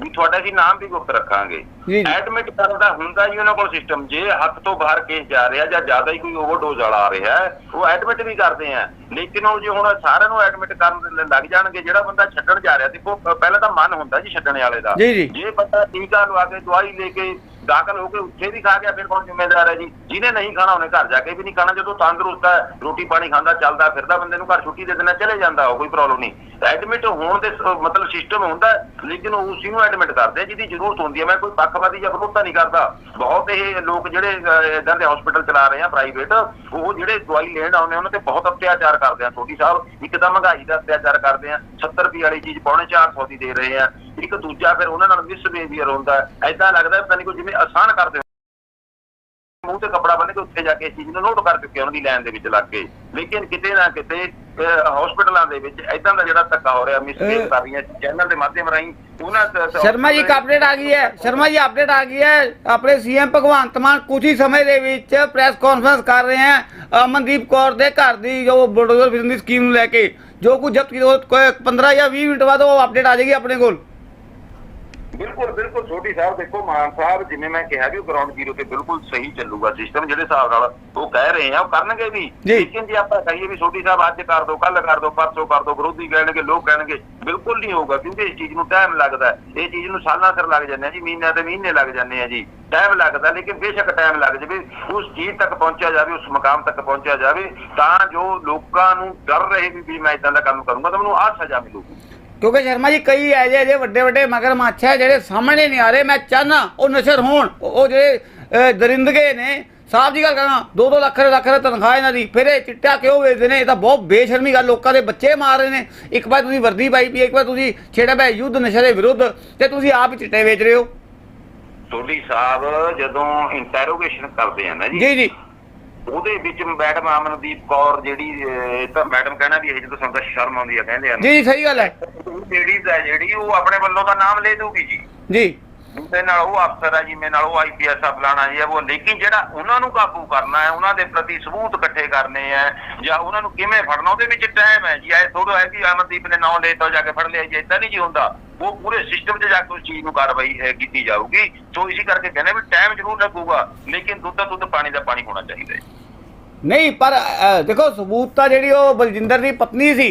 A: ਵੀ ਤੁਹਾਡਾ ਅਸੀਂ ਨਾਮ ਵੀ ਗੁਪਤ ਰੱਖਾਂਗੇ। ਐਡਮਿਟ ਕਰਨ ਦਾ ਹੁੰਦਾ ਜੀ ਉਹਨਾਂ ਕੋਲ ਸਿਸਟਮ ਜੇ ਹੱਥ ਤੋਂ ਬਾਹਰ ਕੇਸ ਜਾ ਰਿਹਾ ਜਾਂ ਜ਼ਿਆਦਾ ਹੀ ਕੋਈ ਓਵਰਡੋਜ਼ ਵਾਲਾ ਆ ਰਿਹਾ ਉਹ ਐਡਮਿਟ ਵੀ ਕਰਦੇ ਆ ਲੇਕਿਨ ਉਹ ਜੇ ਹੁਣ ਸਾਰਿਆਂ ਨੂੰ ਐਡਮਿਟ ਕਰਨ ਦੇ ਲੱਗ ਜਾਣਗੇ ਜਿਹੜਾ ਬੰਦਾ ਛੱਡਣ ਜਾ ਰਿਹਾ ਦੇਖੋ ਪਹਿਲਾਂ ਤਾਂ ਮਨ ਹੁੰਦਾ ਜੀ ਛੱਡਣ ਵਾਲੇ ਦਾ।
B: ਜੇ
A: ਬੰਦਾ ਟੀਕਾ ਲਵਾ ਕੇ ਦਵਾਈ ਲੈ ਕੇ ਦਾਖਲ ਹੋ ਕੇ ਉੱਥੇ ਵੀ ਖਾ ਗਿਆ, ਫਿਰ ਕੌਣ ਜ਼ਿੰਮੇਦਾਰ ਹੈ ਜੀ? ਜਿਹਨੇ ਨਹੀਂ ਖਾਣਾ, ਉਹਨੇ ਘਰ ਜਾ ਕੇ ਵੀ ਨਹੀਂ ਖਾਣਾ। ਜਦੋਂ ਤੰਦਰੁਸਤ ਹੈ, ਰੋਟੀ ਪਾਣੀ ਖਾਂਦਾ, ਚੱਲਦਾ ਫਿਰਦਾ, ਬੰਦੇ ਨੂੰ ਘਰ ਛੁੱਟੀ ਦੇ ਦੇਣਾ ਚਲੇ ਜਾਂਦਾ, ਉਹ ਕੋਈ ਪ੍ਰੋਬਲਮ ਨਹੀਂ। ਐਡਮਿਟ ਹੋਣ ਦੇ ਮਤਲਬ ਸਿਸਟਮ ਹੁੰਦਾ, ਲੇਕਿਨ ਉਹ ਉਸੇ ਨੂੰ ਐਡਮਿਟ ਕਰਦੇ ਜਿਹਦੀ ਜ਼ਰੂਰਤ ਹੁੰਦੀ ਹੈ। ਮੈਂ ਕੋਈ ਪੱਖਪਾਤੀ ਜਾਂ ਵਿਰੋਧਤਾ ਨਹੀਂ ਕਰਦਾ। ਬਹੁਤ ਇਹ ਲੋਕ ਜਿਹੜੇ ਇਦਾਂ ਦੇ ਹਸਪੀਟਲ ਚਲਾ ਰਹੇ ਆ ਪ੍ਰਾਈਵੇਟ ਉਹ ਜਿਹੜੇ ਦਵਾਈ ਲੈਣ ਆਉਂਦੇ ਉਹਨਾਂ ਤੇ ਬਹੁਤ ਅਤਿਆਚਾਰ ਕਰਦੇ ਆ। ਛੋਟੀ ਸਾਹਿਬ ਇੱਕ ਤਾਂ ਮਹਿੰਗਾਈ ਦਾ ਅਤਿਆਚਾਰ ਕਰਦੇ ਆ। 70 ਰੁਪਏ ਵਾਲੀ ਚੀਜ਼ ਪੌਣੇ 400 ਦੀ ਦੇ ਰਹੇ ਆ। ਇੱਕ ਦੂਜਾ ਫਿਰ ਉਹਨਾਂ ਨਾਲ ਮਿਸਬੀਹੇਵੀਅਰ ਹੁੰਦਾ ਐਦਾਂ ਲੱਗਦਾ ਪਤਾ ਨਹੀਂ ਕੋਈ ਜਿਵੇਂ ਆਸਾਨ ਕਰਦੇ ਮੂੰਹ ਤੇ ਕੱਪੜਾ ਬੰਨ ਕੇ ਉੱਥੇ ਜਾ ਕੇ ਇਸ ਚੀਜ਼ ਨੂੰ ਨੋਟ ਕਰ ਚੁੱਕੇ ਉਹਨਾਂ ਦੀ ਲਾਈਨ ਦੇ ਵਿੱਚ ਲੱਗ ਕੇ। ਲੇਕਿਨ ਕਿਤੇ ਨਾ ਕਿਤੇ ਹਸਪੀਟਲਾਂ ਦੇ ਵਿੱਚ ਇਦਾਂ ਦਾ ਜਿਹੜਾ ਧੱਕਾ ਹੋ ਰਿਹਾ
B: ਇਹ-
A: ਕਰ ਰਹੀਆਂ ਚੈਨਲ ਦੇ ਮਾਧਿਅਮ ਰਾਹੀਂ ਉਹਨਾਂ
B: ਸ਼ਰਮਾ ਜੀ ਇੱਕ ਅਪਡੇਟ ਆ ਗਈ ਹੈ। ਸ਼ਰਮਾ ਜੀ ਅਪਡੇਟ ਆ ਗਈ ਹੈ। ਆਪਣੇ ਸੀਐਮ ਭਗਵੰਤ ਮਾਨ ਕੁਝ ਹੀ ਸਮੇਂ ਦੇ ਵਿੱਚ ਪ੍ਰੈਸ ਕਾਨਫਰੰਸ ਕਰ ਰਹੇ ਹਨ ਅਮਨਦੀਪ ਕੌਰ ਦੇ ਘਰ ਦੀ ਜੋ ਬੁਲਡੋਜ਼ਰ ਫਿਰਨ ਦੀ ਸਕੀਮ ਨੂੰ ਲੈ ਕੇ। ਜੋ ਕੁਝ ਜਬਤ ਕੀਤਾ ਉਹ ਕੋਈ 15 ਜਾਂ 20 ਮਿੰਟ ਬਾਅਦ ਉਹ ਅਪਡੇਟ ਆ ਜਾਏਗੀ ਆਪਣੇ ਕੋਲ।
A: ਬਿਲਕੁਲ ਬਿਲਕੁਲ ਛੋਟੀ ਸਾਹਿਬ ਦੇਖੋ ਮਾਨ ਸਾਹਿਬ ਜਿਵੇਂ ਮੈਂ ਕਿਹਾ ਵੀ ਗਰਾਊਂਡ ਜ਼ੀਰੋ ਤੇ ਬਿਲਕੁਲ ਸਹੀ ਚੱਲੂਗਾ ਸਿਸਟਮ ਜਿਹੜੇ ਹਿਸਾਬ ਨਾਲ ਉਹ ਕਹਿ ਰਹੇ ਆ ਉਹ ਕਰਨਗੇ ਵੀ। ਲੇਕਿਨ ਜੇ ਆਪਾਂ ਕਹੀਏ ਵੀ ਛੋਟੀ ਸਾਹਿਬ ਅੱਜ ਕਰ ਦੋ ਕੱਲ ਕਰ ਦੋ ਪਰਸੋਂ ਕਰ ਦੋ ਵਿਰੋਧੀ ਕਹਿਣਗੇ ਲੋਕ ਕਹਿਣਗੇ ਬਿਲਕੁਲ ਨਹੀਂ ਹੋਊਗਾ ਕਿਉਂਕਿ ਇਸ ਚੀਜ਼ ਨੂੰ ਟਾਈਮ ਲੱਗਦਾ। ਇਹ ਚੀਜ਼ ਨੂੰ ਸਾਲਾਂ ਸਿਰ ਲੱਗ ਜਾਂਦੇ ਆ ਜੀ ਮਹੀਨਿਆਂ ਤੇ ਮਹੀਨੇ ਲੱਗ ਜਾਂਦੇ ਆ ਜੀ ਟਾਈਮ ਲੱਗਦਾ ਲੇਕਿਨ ਬੇਸ਼ੱਕ ਟਾਈਮ ਲੱਗ ਜਾਵੇ ਉਸ ਚੀਜ਼ ਤੱਕ ਪਹੁੰਚਿਆ ਜਾਵੇ ਉਸ ਮਕਾਮ ਤੱਕ ਪਹੁੰਚਿਆ ਜਾਵੇ ਤਾਂ ਜੋ ਲੋਕਾਂ ਨੂੰ ਡਰ ਰਹੇ ਵੀ ਵੀ ਮੈਂ ਇਦਾਂ ਦਾ ਕੰਮ ਕਰੂੰਗਾ ਤਾਂ ਮੈਨੂੰ ਆਹ ਸਜ਼ਾ ਮਿਲੂਗੀ
B: ਕਿਉਂਕਿ ਸ਼ਰਮਾ ਜੀ ਕਈ ਐਜੇ ਅਜੇ ਵੱਡੇ ਵੱਡੇ ਮਗਰਮੱਛ ਹੈ ਜਿਹੜੇ ਸਾਹਮਣੇ ਨਹੀਂ ਆ ਰਹੇ। ਮੈਂ ਚਾਹਨਾ ਉਹ ਨਸ਼ਰ ਹੋਣ। ਉਹ ਜਿਹੜੇ ਦਰਿੰਦਗੇ ਨੇ ਸਾਫ਼ ਜੀ ਗੱਲ ਕਰਾਂ 2-2 ਲੱਖ ਦੇ ਲੱਖ ਦੇ ਤਨਖਾਹ ਇਹਨਾਂ ਦੀ। ਫਿਰ ਇਹ ਚਿੱਟਾ ਕਿਉਂ ਵੇਚਦੇ ਨੇ? ਇਹ ਤਾਂ ਬਹੁਤ ਬੇਸ਼ਰਮੀ ਗੱਲ ਲੋਕਾਂ ਦੇ ਬੱਚੇ ਮਾਰ ਰਹੇ ਨੇ। ਇੱਕ ਵਾਰ ਤੁਸੀਂ ਵਰਦੀ ਪਾਈ ਪਈ ਇੱਕ ਵਾਰ ਤੁਸੀਂ ਛੇੜਾ ਪਿਆ ਯੁੱਧ ਨਸ਼ੇ ਦੇ ਵਿਰੁੱਧ ਤੇ ਤੁਸੀਂ ਆਪ ਹੀ ਚਿੱਟੇ ਵੇਚ ਰਹੇ ਹੋ।
A: ਸੋਢੀ ਸਾਹਿਬ ਜਦੋਂ ਇੰਟਰੋਗੇਸ਼ਨ ਕਰਦੇ ਆ ਨਾ ਜੀ
B: ਜੀ ਜੀ।
A: ਉਹਦੇ ਵਿੱਚ ਮੈਡਮ ਅਮਨਦੀਪ ਕੌਰ ਜਿਹੜੀ ਇਹ ਤਾਂ ਮੈਡਮ ਕਹਿਣਾ ਵੀ ਇਹ ਜਦੋਂ ਸਾਨੂੰ ਤਾਂ ਸ਼ਰਮ ਆਉਂਦੀ ਆ ਕਹਿੰਦੇ ਆ
B: ਜੀ ਸਹੀ ਗੱਲ ਹੈ।
A: ਲੇਡੀਜ਼ ਹੈ ਜਿਹੜੀ ਉਹ ਆਪਣੇ ਵੱਲੋਂ ਦਾ ਨਾਮ ਲੈ ਦੂਗੀ ਜੀ।
B: ਜੀ।
A: ਉਹਦੇ ਨਾਲ ਉਹ ਅਫਸਰ ਹੈ ਜੀ, ਮੇਰੇ ਨਾਲ ਉਹ ਆਈਪੀਐਸ ਆ, ਫਲਾਣਾ ਜੀ ਉਹ ਲੇਕਿਨ ਜਿਹੜਾ ਉਹਨਾਂ ਨੂੰ ਕਾਬੂ ਕਰਨਾ ਹੈ, ਉਹਨਾਂ ਦੇ ਪ੍ਰਤੀ ਸਬੂਤ ਇਕੱਠੇ ਕਰਨੇ ਆ ਜਾਂ ਉਹਨਾਂ ਨੂੰ ਕਿਵੇਂ ਫੜਨਾ, ਉਹਦੇ ਵਿੱਚ ਟਾਈਮ ਹੈ ਜੀ। ਇਹ ਥੋੜਾ ਹੈ ਕਿ ਅਮਨਦੀਪ ਨੇ ਨਾਂ ਲੈ ਜਾ ਕੇ ਫੜ ਲਿਆ ਜੀ ਇਦਾਂ ਨਹੀਂ ਜੀ ਹੁੰਦਾ। ਉਹ ਪੂਰੇ ਸਿਸਟਮ 'ਚ ਜਾ ਕੇ ਉਸ ਚੀਜ਼ ਨੂੰ ਕਾਰਵਾਈ ਕੀਤੀ ਜਾਊਗੀ। ਸੋ ਇਸੇ ਕਰਕੇ ਕਹਿੰਦੇ ਵੀ ਟਾਈਮ ਜ਼ਰੂਰ ਲੱਗੂਗਾ, ਲੇਕਿਨ ਦੁੱਧ ਦਾ ਦੁੱਧ, ਪਾਣੀ ਦਾ ਪਾਣੀ ਹੋਣਾ ਚਾਹੀਦਾ ਹੈ।
B: ਨਹੀਂ, ਪਰ ਦੇਖੋ, ਸਬੂਤ ਤਾਂ ਜਿਹੜੀ ਉਹ ਬਲਜਿੰਦਰ ਦੀ ਪਤਨੀ ਸੀ,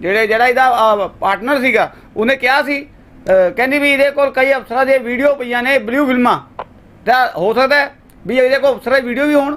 B: ਜਿਹੜੇ, ਜਿਹੜਾ ਇਹਦਾ ਪਾਰਟਨਰ ਸੀਗਾ, ਉਹਨੇ ਕਿਹਾ ਸੀ ਕਹਿੰਦੀ ਵੀ ਇਹਦੇ ਕੋਲ ਕਈ ਅਫਸਰਾਂ ਦੇ ਵੀਡੀਓ ਪਈਆਂ ਨੇ ਬਲੂ ਫਿਲਮਾਂ ਤਾਂ ਹੋ ਸਕਦਾ ਹੈ ਵੀ ਇਹਦੇ ਕੋਲ ਅਫਸਰਾਂ ਦੇ ਵੀਡੀਓ ਵੀ ਹੋਣ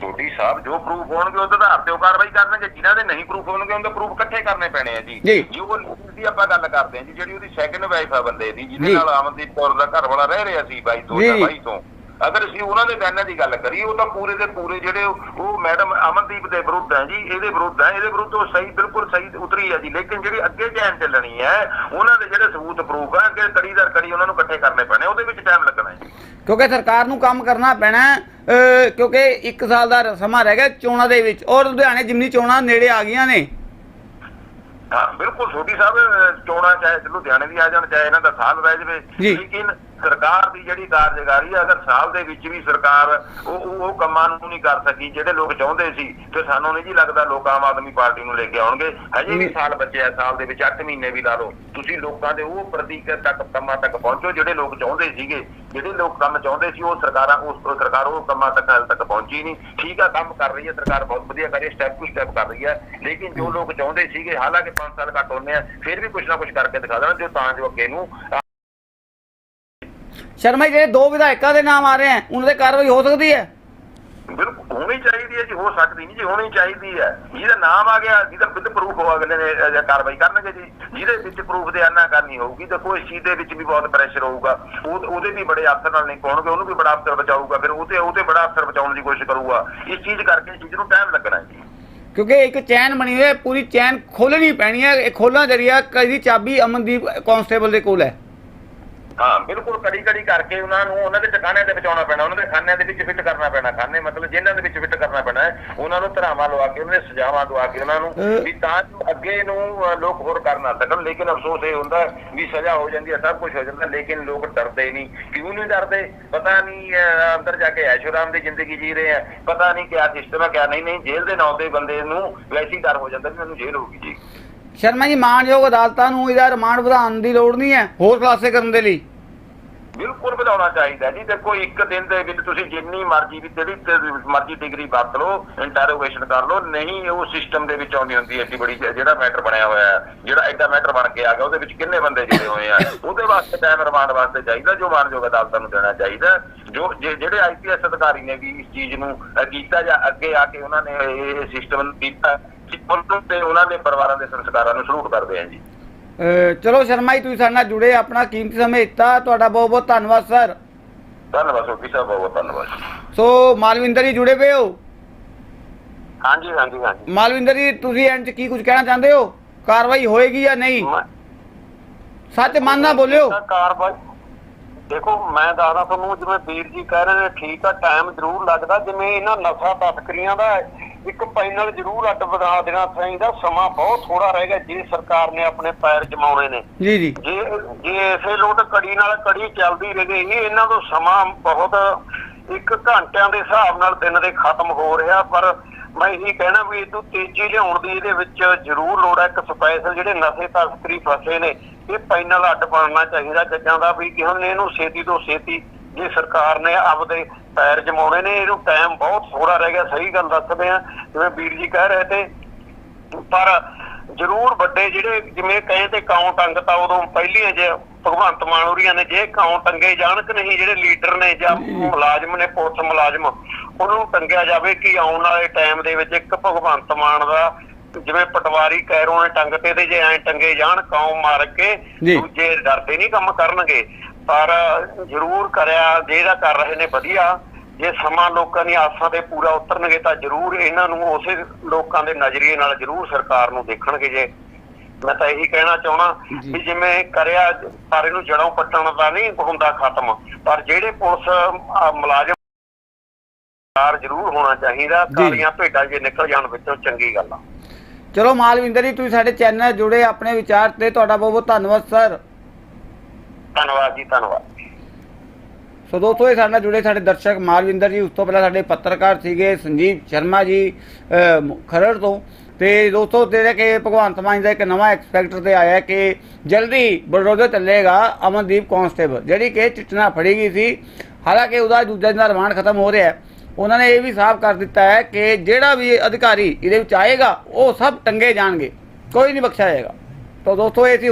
A: ਛੋਟੀ ਸਾਹਿਬ ਜੋ ਪ੍ਰੂਫ ਹੋਣਗੇ ਉਹਦੇ ਆਧਾਰ ਤੇ ਉਹ ਕਾਰਵਾਈ ਕਰਨਗੇ ਜਿਨ੍ਹਾਂ ਦੇ ਨਹੀਂ ਪ੍ਰੂਫ ਹੋਣਗੇ ਉਹਦੇ ਪ੍ਰੂਫ ਇਕੱਠੇ ਕਰਨੇ ਪੈਣੇ ਆ ਜੀ
B: ਜੀ।
A: ਉਹ ladies ਦੀ ਆਪਾਂ ਗੱਲ ਕਰਦੇ ਹਾਂ ਜੀ ਜਿਹੜੀ ਉਹਦੀ ਸੈਕੰਡ ਵਾਈਫ ਆ ਬੰਦੇ ਦੀ ਜਿਹਦੇ। ਨਾਲ ਅਮਨਦੀਪ ਕੌਰ ਦਾ ਘਰ ਵਾਲਾ ਰਹਿ ਰਿਹਾ ਸੀ ਬਾਈ ਤੋਂ
B: ਜੀ,
A: ਜਾਂ
B: ਜੀ।
A: ਬਾਈ ਤੋਂ ਅਗਰ ਅਸੀਂ ਉਹਨਾਂ ਦੇ ਬਿਆਨਾਂ ਦੀ ਗੱਲ ਕਰੀਏ ਉਹ ਤਾਂ ਪੂਰੇ ਦੇ ਪੂਰੇ ਜਿਹੜੇ ਉਹ ਮੈਡਮ ਅਮਨਦੀਪ ਦੇ ਵਿਰੁੱਧ ਹੈ ਜੀ ਇਹਦੇ ਵਿਰੁੱਧ ਹੈ ਇਹਦੇ ਵਿਰੁੱਧ ਉਹ ਸਹੀ ਬਿਲਕੁਲ ਸਹੀ ਉਤਰੀ ਹੈ ਜੀ ਲੇਕਿਨ ਜਿਹੜੀ ਅੱਗੇ ਚੈਨ ਚੱਲਣੀ ਹੈ ਉਹਨਾਂ ਦੇ ਜਿਹੜੇ ਸਬੂਤ ਪ੍ਰੂਫ ਹੈ ਅੱਗੇ ਕੜੀ ਦਰ ਕੜੀ ਉਹਨਾਂ ਨੂੰ ਇਕੱਠੇ ਕਰਨੇ ਪੈਣੇ ਉਹਦੇ ਵਿੱਚ ਟਾਈਮ ਲੱਗਣਾ ਹੈ ਜੀ
B: ਕਿਉਂਕਿ ਸਰਕਾਰ ਨੂੰ ਕੰਮ ਕਰਨਾ ਪੈਣਾ ਕਿਉਂਕਿ 1 ਸਾਲ ਦਾ ਸਮਾਂ ਰਹਿ ਗਿਆ ਚੋਣਾਂ ਦੇ ਵਿੱਚ ਔਰ ਲੁਧਿਆਣੇ ਜਿਮਨੀ ਚੋਣਾਂ ਨੇੜੇ ਆ ਗਈਆਂ ਨੇ
A: ਹਾਂ ਬਿਲਕੁਲ ਛੋਟੀ ਸਾਹਿਬ ਚੋਣਾਂ ਚਾਹੇ ਲੁਧਿਆਣੇ ਦੀ ਆ ਜਾਣ ਚਾਹੇ ਇਹਨਾਂ ਦਾ ਸਾਲ ਰਹਿ ਜਾਵੇ। ਲੇਕਿਨ ਸਰਕਾਰ ਦੀ ਜਿਹੜੀ ਕਾਰਜਕਾਰੀ ਹੈ ਅਗਰ ਸਾਲ ਦੇ ਵਿੱਚ ਵੀ ਸਰਕਾਰ ਉਹ ਉਹ ਕੰਮਾਂ ਨੂੰ ਨਹੀਂ ਕਰ ਸਕੀ ਜਿਹੜੇ ਲੋਕ ਚਾਹੁੰਦੇ ਸੀ ਤੇ ਸਾਨੂੰ ਨਹੀਂ ਜੀ ਲੱਗਦਾ ਲੋਕ ਆਮ ਆਦਮੀ ਪਾਰਟੀ ਨੂੰ ਲੈ ਕੇ ਆਉਣਗੇ। ਹਜੇ ਵੀ। ਸਾਲ ਬਚਿਆ ਸਾਲ ਦੇ ਵਿੱਚ 8 ਮਹੀਨੇ ਵੀ ਲਾ ਲਓ। ਤੁਸੀਂ ਲੋਕਾਂ ਦੇ ਉਹ ਪ੍ਰਤੀਕ ਤੱਕ ਕੰਮਾਂ ਤੱਕ ਪਹੁੰਚੋ ਜਿਹੜੇ ਲੋਕ ਚਾਹੁੰਦੇ ਸੀਗੇ। ਜਿਹੜੇ ਲੋਕ ਕੰਮ ਚਾਹੁੰਦੇ ਸੀ ਉਹ ਸਰਕਾਰਾਂ ਉਸ ਸਰਕਾਰ ਉਹ ਕੰਮਾਂ ਤੱਕ ਹਾਲੇ ਤੱਕ ਪਹੁੰਚੀ ਨਹੀਂ। ਠੀਕ ਆ ਕੰਮ ਕਰ ਰਹੀ ਹੈ ਸਰਕਾਰ ਬਹੁਤ ਵਧੀਆ ਕਰ ਰਹੀ ਹੈ ਸਟੈਪ ਟੂ ਸਟੈਪ ਕਰ ਰਹੀ ਹੈ। ਲੇਕਿਨ ਜੋ ਲੋਕ ਚਾਹੁੰਦੇ ਸੀਗੇ ਹਾਲਾਂਕਿ 5 ਸਾਲ ਘੱਟ ਹੋਣੇ ਆ ਫਿਰ ਵੀ ਕੁਝ ਨਾ ਕੁਝ ਕਰਕੇ ਦਿਖਾ ਦੇਣਾ ਜੋ ਤਾਂ ਜੋ ਅੱਗੇ ਨੂੰ
B: ਸ਼ਰਮਾ ਜੀ ਜਿਹੜੇ ਦੋ ਵਿਧਾਇਕਾਂ ਦੇ ਨਾਮ ਆ ਰਹੇ ਹੈ ਉਹਨਾਂ ਤੇ ਕਾਰਵਾਈ ਹੋ ਸਕਦੀ ਹੈ?
A: ਬਿਲਕੁਲ ਹੋਣੀ ਚਾਹੀਦੀ ਹੈ ਜੀ ਹੋ ਸਕਦੀ ਨਹੀਂ ਜੀ ਹੋਣੀ ਚਾਹੀਦੀ ਹੈ। ਜਿਹਦਾ ਨਾਮ ਆ ਗਿਆ ਜਿਹਦਾ ਵਿਦ ਪ੍ਰੂਫ ਹੋ ਅਗਲੇ ਨੇ ਕਾਰਵਾਈ ਕਰਨਗੇ ਜੀ। ਜਿਹਦੇ ਵਿੱਚ ਪ੍ਰੂਫ ਦੇ ਆਨਾ ਕਰਨੀ ਹੋਊਗੀ ਦੇਖੋ ਇਸ ਚੀਜ਼ ਦੇ ਵਿੱਚ ਵੀ ਬਹੁਤ ਪ੍ਰੈਸ਼ਰ ਹੋਊਗਾ। ਉਹ ਉਹਦੇ ਵੀ ਬੜੇ ਅਫਸਰ ਨਾਲ ਨਹੀਂ ਪਾਉਣਗੇ ਉਹਨੂੰ ਵੀ ਬੜਾ ਅਫਸਰ ਬਚਾਊਗਾ ਫਿਰ ਉਹ ਤੇ ਉਹ ਤੇ ਬੜਾ ਅਫਸਰ ਬਚਾਉਣ ਦੀ ਕੋਸ਼ਿਸ਼ ਕਰੂਗਾ। ਇਸ ਚੀਜ਼ ਕਰਕੇ ਚੀਜ਼ ਨੂੰ ਟਾਈਮ ਲੱਗਣਾ ਹੈ ਜੀ।
B: ਕਿਉਂਕਿ ਇੱਕ ਚੈਨ ਬਣੀ ਹੋਈ ਹੈ ਪੂਰੀ ਚੈਨ ਖੋਲਣੀ ਪੈਣੀ ਹੈ ਇਹ ਖੋਲਣਾ ਜਰੀਆ ਕਦੀ ਚਾਬੀ ਅਮਨਦੀਪ ਕਾਂਸਟੇਬਲ ਦੇ ਕੋਲ ਹੈ।
A: ਹਾਂ ਬਿਲਕੁਲ ਕੜੀ ਕੜੀ ਕਰਕੇ ਉਹਨਾਂ ਨੂੰ ਉਹਨਾਂ ਦੇ ਟਿਕਾਣਿਆਂ ਤੇ ਪਹੁੰਚਾਉਣਾ ਪੈਣਾ ਉਹਨਾਂ ਦੇ ਖਾਨਿਆਂ ਦੇ ਵਿੱਚ ਫਿੱਟ ਕਰਨਾ ਪੈਣਾ ਖਾਨੇ ਮਤਲਬ ਜੇਲ੍ਹਾਂ ਦੇ ਵਿੱਚ ਫਿੱਟ ਕਰਨਾ ਪੈਣਾ। ਉਹਨਾਂ ਨੂੰ ਧਰਾਵਾਂ ਲਵਾ ਕੇ ਉਹਨਾਂ ਦੇ ਸਜ਼ਾਵਾਂ ਦਵਾ ਕੇ ਉਹਨਾਂ ਨੂੰ ਵੀ ਤਾਂ ਜੋ ਅੱਗੇ ਨੂੰ ਲੋਕ ਹੋਰ ਕਰ ਨਾ ਸਕਣ ਲੇਕਿਨ ਅਫਸੋਸ ਇਹ ਹੁੰਦਾ ਵੀ ਸਜ਼ਾ ਹੋ ਜਾਂਦੀ ਹੈ ਸਭ ਕੁਝ ਹੋ ਜਾਂਦਾ ਲੇਕਿਨ ਲੋਕ ਡਰਦੇ ਨਹੀਂ ਕਿਉਂ ਨਹੀਂ ਡਰਦੇ ਪਤਾ ਨਹੀਂ ਅੰਦਰ ਜਾ ਕੇ ਐਸ਼ੋਰਾਮ ਦੀ ਜ਼ਿੰਦਗੀ ਜੀ ਰਹੇ ਆ ਪਤਾ ਨਹੀਂ ਕਿਆ ਸਿਸਟਮ ਹੈ ਕਿਆ ਨਹੀਂ ਨਹੀਂ ਜੇਲ੍ਹ ਦੇ ਨਾਂ ਤੇ ਬੰਦੇ ਨੂੰ ਵੈਸੀ ਡਰ ਹੋ ਜਾਂਦਾ ਵੀ ਮੈਨੂੰ ਜੇਲ੍ਹ ਹੋਊਗੀ ਜੀ
B: ਸ਼ਰਮਾ ਜੀ, ਮਾਨਯੋਗ ਅਦਾਲਤਾਂ ਨੂੰ ਇਹਦਾ ਰਿਮਾਂਡ ਵਧਾਉਣ ਦੀ ਲੋੜ ਨਹੀਂ ਹੈ। ਹੋਰ ਖੁਲਾਸੇ ਕਰਨ ਦੇ ਲਈ।
A: ਬਿਲਕੁਲ ਵਧਾਉਣਾ ਚਾਹੀਦਾ ਜੀ। ਦੇਖੋ, ਇੱਕ ਦਿਨ ਦੇ ਵਿੱਚ ਤੁਸੀਂ ਜਿੰਨੀ ਮਰਜ਼ੀ ਵੀ ਜਿਹੜੀ ਮਰਜ਼ੀ ਡਿਗਰੀ ਵਰਤ ਲਓ ਇੰਟਰੋਗੇਸ਼ਨ ਕਰ ਲਓ, ਨਹੀਂ, ਉਹ ਸਿਸਟਮ ਦੇ ਵਿੱਚ ਆਉਂਦੀ ਹੁੰਦੀ ਐਡੀ ਬੜੀ, ਜਿਹੜਾ ਮੈਟਰ ਬਣਿਆ ਹੋਇਆ ਹੈ, ਜਿਹੜਾ ਐਡਾ ਮੈਟਰ ਬਣ ਕੇ ਆ ਗਿਆ, ਉਹਦੇ ਵਿੱਚ ਕਿੰਨੇ ਬੰਦੇ ਜੁੜੇ ਹੋਏ ਆ? ਉਹਦੇ ਵਾਸਤੇ ਟਾਈਮ ਰਿਮਾਂਡ ਵਾਸਤੇ ਚਾਹੀਦਾ, ਜੋ ਮਾਨਯੋਗ ਅਦਾਲਤਾਂ ਨੂੰ ਦੇਣਾ ਚਾਹੀਦਾ ਜੋ ਜੇ- ਜਿਹੜੇ ਆਈਪੀਐਸ ਅਧਿਕਾਰੀ ਨੇ ਵੀ ਇਸ ਚੀਜ਼ ਨੂੰ ਕੀਤਾ ਜਾਂ ਅੱਗੇ ਆ ਕੇ ਉਹਨਾਂ ਨੇ ਇਹ ਸਿਸਟਮ ਕੀਤਾ ਉਹਨਾਂ ਤੇ ਉਹਨਾਂ ਦੇ ਪਰਿਵਾਰਾਂ ਦੇ ਸੰਸਕਾਰਾਂ ਨੂੰ ਸਲੂਟ ਕਰਦੇ ਆ ਜੀ।
B: ਚਲੋ ਸ਼ਰਮਾ ਜੀ ਤੁਸੀਂ ਸਾਡੇ ਨਾਲ ਜੁੜੇ ਆਪਣਾ ਕੀਮਤੀ ਸਮੇਂ ਦਿੱਤਾ ਤੁਹਾਡਾ ਬਹੁਤ ਬਹੁਤ ਧੰਨਵਾਦ ਸਰ।
A: ਧੰਨਵਾਦ ਸੋਫੀ ਸਾਹਿਬ ਬਹੁਤ ਬਹੁਤ ਧੰਨਵਾਦ।
B: ਸੋ ਮਾਲਵਿੰਦਰ ਜੀ ਜੁੜੇ ਪਏ ਹੋ?
C: ਹਾਂਜੀ ਹਾਂਜੀ ਹਾਂਜੀ।
B: ਮਾਲਵਿੰਦਰ ਜੀ ਤੁਸੀਂ ਐਂਡ 'ਚ ਕੀ ਕੁਝ ਕਹਿਣਾ ਚਾਹੁੰਦੇ ਹੋ? ਕਾਰਵਾਈ ਹੋਏਗੀ ਜਾਂ ਨਹੀਂ? ਸੱਚ ਮੰਨ ਨਾ ਬੋਲਿਓ।
C: ਕਾਰਵਾਈ ਦੇਖੋ ਮੈਂ ਦੱਸਦਾ ਤੁਹਾਨੂੰ ਜਿਵੇਂ ਵੀਰ ਜੀ ਕਹਿ ਰਹੇ ਨੇ ਠੀਕ ਆ ਟਾਈਮ ਜ਼ਰੂਰ ਲੱਗਦਾ ਜਿਵੇਂ ਇਹਨਾਂ ਨਸ਼ਾ ਤਸਕਰੀਆਂ ਦਾ ਇੱਕ ਪੈਨਲ ਜ਼ਰੂਰ ਅੱਡ ਬਣਾ ਦੇਣਾ ਚਾਹੀਦਾ। ਸਮਾਂ ਬਹੁਤ ਥੋੜਾ ਰਹਿ ਗਿਆ ਜੇ ਸਰਕਾਰ ਨੇ ਆਪਣੇ ਪੈਰ ਜਮਾਉਣੇ ਨੇ।
B: ਜੀ ਜੀ।
C: ਜੇ ਜੇ ਇਸੇ ਲੋਟ ਕੜੀ ਨਾਲ ਕੜੀ ਚੱਲਦੀ ਰਹੇਗੀ ਇਹਨਾਂ ਤੋਂ ਸਮਾਂ ਬਹੁਤ ਇੱਕ ਘੰਟਿਆਂ ਦੇ ਹਿਸਾਬ ਨਾਲ ਦਿਨ ਦੇ ਖਤਮ ਹੋ ਰਿਹਾ ਪਰ ਮੈਂ ਇਹੀ ਕਹਿਣਾ ਵੀ ਇਹ ਤੋਂ ਤੇਜ਼ੀ ਲਿਆਉਣ ਦੀ ਇਹਦੇ ਵਿੱਚ ਜ਼ਰੂਰ ਲੋੜ ਹੈ। ਇੱਕ ਸਪੈਸ਼ਲ ਜਿਹੜੇ ਨਸ਼ੇ ਤਸਕਰੀ ਫਸੇ ਨੇ ਇਹ ਪੈਨਲ ਅੱਡ ਬਣਨਾ ਚਾਹੀਦਾ। ਜੱਜਾਂ ਦਾ ਵੀ ਕਿ ਹੁਣ ਇਹਨੂੰ ਛੇਤੀ ਤੋਂ ਛੇਤੀ ਜੇ ਸਰਕਾਰ ਨੇ ਆਪਦੇ ਪੈਰ ਜਮਾਉਣੇ ਨੇ ਇਹਨੂੰ ਟਾਈਮ ਬਹੁਤ ਥੋੜਾ ਰਹਿ ਗਿਆ ਸਹੀ ਗੱਲ ਦੱਸਦੇ ਆ ਜਿਵੇਂ ਵੀਰ ਜੀ ਕਹਿ ਰਹੇ ਤੇ। ਪਰ ਜ਼ਰੂਰ ਵੱਡੇ ਜਿਹੜੇ ਜਿਵੇਂ ਕਹੇ ਤੇ ਕਾਊਂਟ ਅੰਗਤਾ ਉਦੋਂ ਪਹਿਲੀਆਂ ਜੇ ਭਗਵੰਤ ਮਾਨ ਹੋਰੀਆਂ ਨੇ ਜੇ ਕਾਊਂਟ ਟੰਗੇ ਜਾਣ ਕਿ ਨਹੀਂ ਜਿਹੜੇ ਲੀਡਰ ਨੇ ਜਾਂ ਮੁਲਾਜ਼ਮ ਨੇ ਪੁਲਿਸ ਮੁਲਾਜ਼ਮ ਉਹਨਾਂ ਨੂੰ ਟੰਗਿਆ ਜਾਵੇ ਕਿ ਆਉਣ ਵਾਲੇ ਟਾਈਮ ਦੇ ਵਿੱਚ ਇੱਕ ਭਗਵੰਤ ਮਾਨ ਦਾ ਜਿਵੇਂ ਪਟਵਾਰੀ ਕੈਰੋਂ ਨੇ ਟੰਗਤੇ ਤੇ ਜੇ ਐਂ ਟੰਗੇ ਜਾਣ ਕੌਮ ਮਾਰ ਕੇ। ਦੂਜੇ ਡਰਦੇ ਨਹੀਂ ਕੰਮ ਕਰਨਗੇ। ਪਰ ਜ਼ਰੂਰ ਕਰਿਆ ਜੇ ਇਹਦਾ ਕਰ ਰਹੇ ਨੇ ਵਧੀਆ। ਜੇ ਸਮਾਂ ਲੋਕਾਂ ਦੀਆਂ ਆਸਾਂ ਤੇ ਪੂਰਾ ਉਤਰਨਗੇ ਤਾਂ ਜ਼ਰੂਰ ਇਹਨਾਂ ਨੂੰ ਉਸੇ ਲੋਕਾਂ ਦੇ ਨਜ਼ਰੀਏ ਨਾਲ ਜ਼ਰੂਰ ਸਰਕਾਰ ਨੂੰ ਦੇਖਣਗੇ ਜੇ। ਮੈਂ ਤਾਂ ਇਹੀ ਕਹਿਣਾ ਚਾਹਣਾ। ਵੀ ਜਿਵੇਂ ਕਰਿਆ ਪਰ ਇਹਨੂੰ ਜੜੋਂ ਪੱਟਣ ਦਾ ਨਹੀਂ ਹੁੰਦਾ ਖਤਮ। ਪਰ ਜਿਹੜੇ ਪੁਲਿਸ ਮੁਲਾਜ਼ਮ ਸਰਕਾਰ ਜ਼ਰੂਰ ਹੋਣਾ ਚਾਹੀਦਾ। ਕਾਲੀਆਂ ਭੇਡਾਂ ਜੇ ਨਿਕਲ ਜਾਣ ਵਿੱਚੋਂ ਚੰਗੀ ਗੱਲ ਆ।
B: ਚਲੋ ਮਾਲਵਿੰਦਰ ਜੀ ਤੁਸੀਂ ਸਾਡੇ ਚੈਨਲ ਨਾਲ ਜੁੜੇ ਆਪਣੇ ਵਿਚਾਰ ਤੇ। ਤੁਹਾਡਾ ਬਹੁਤ ਬਹੁਤ ਧੰਨਵਾਦ ਸਰ।
C: ਧੰਨਵਾਦ ਜੀ, ਧੰਨਵਾਦ।
B: ਸੋ ਦੋਸਤੋ, ਇਹ ਸਾਡੇ ਨਾਲ ਜੁੜੇ ਸਾਡੇ ਦਰਸ਼ਕ ਮਾਲਵਿੰਦਰ ਜੀ, ਉਸ ਤੋਂ ਪਹਿਲਾਂ ਸਾਡੇ ਪੱਤਰਕਾਰ ਸੀਗੇ ਸੰਜੀਵ ਸ਼ਰਮਾ ਜੀ ਖਰੜ ਤੋਂ। ਤੇ ਦੋਸਤੋ ਜਿਹੜਾ ਕਿ ਭਗਵੰਤ ਮਾਨ ਦਾ ਇੱਕ ਨਵਾਂ ਐਕਸਪੈਕਟਰ ਤੇ ਆਇਆ ਕਿ ਜਲਦੀ ਬਲਡੋਜ਼ਰ ਚੱਲੇਗਾ ਅਮਨਦੀਪ ਕਾਂਸਟੇਬਲ, ਜਿਹੜੀ ਕਿ ਚਿੱਟਣਾ ਫੜੀ ਗਈ ਸੀ। ਹਾਲਾਂਕਿ ਉਹਦਾ ਦੂਜਾ ਦਿਨ ਦਾ ਰਿਮਾਂਡ ਖਤਮ ਹੋ ਰਿਹਾ ਹੈ। ਉਹਨਾਂ ਨੇ ਇਹ ਵੀ ਸਾਫ਼ ਕਰ ਦਿੱਤਾ ਹੈ ਕਿ ਜਿਹੜਾ ਵੀ ਅਧਿਕਾਰੀ ਇਹਦੇ ਵਿੱਚ ਆਏਗਾ, ਉਹ ਸਭ ਟੰਗੇ ਜਾਣਗੇ, ਕੋਈ ਨਹੀਂ ਬਖਸ਼ਿਆ ਜਾਏਗਾ ਤਾਂ ਦੋਸਤੋ, ਇਹ ਸੀ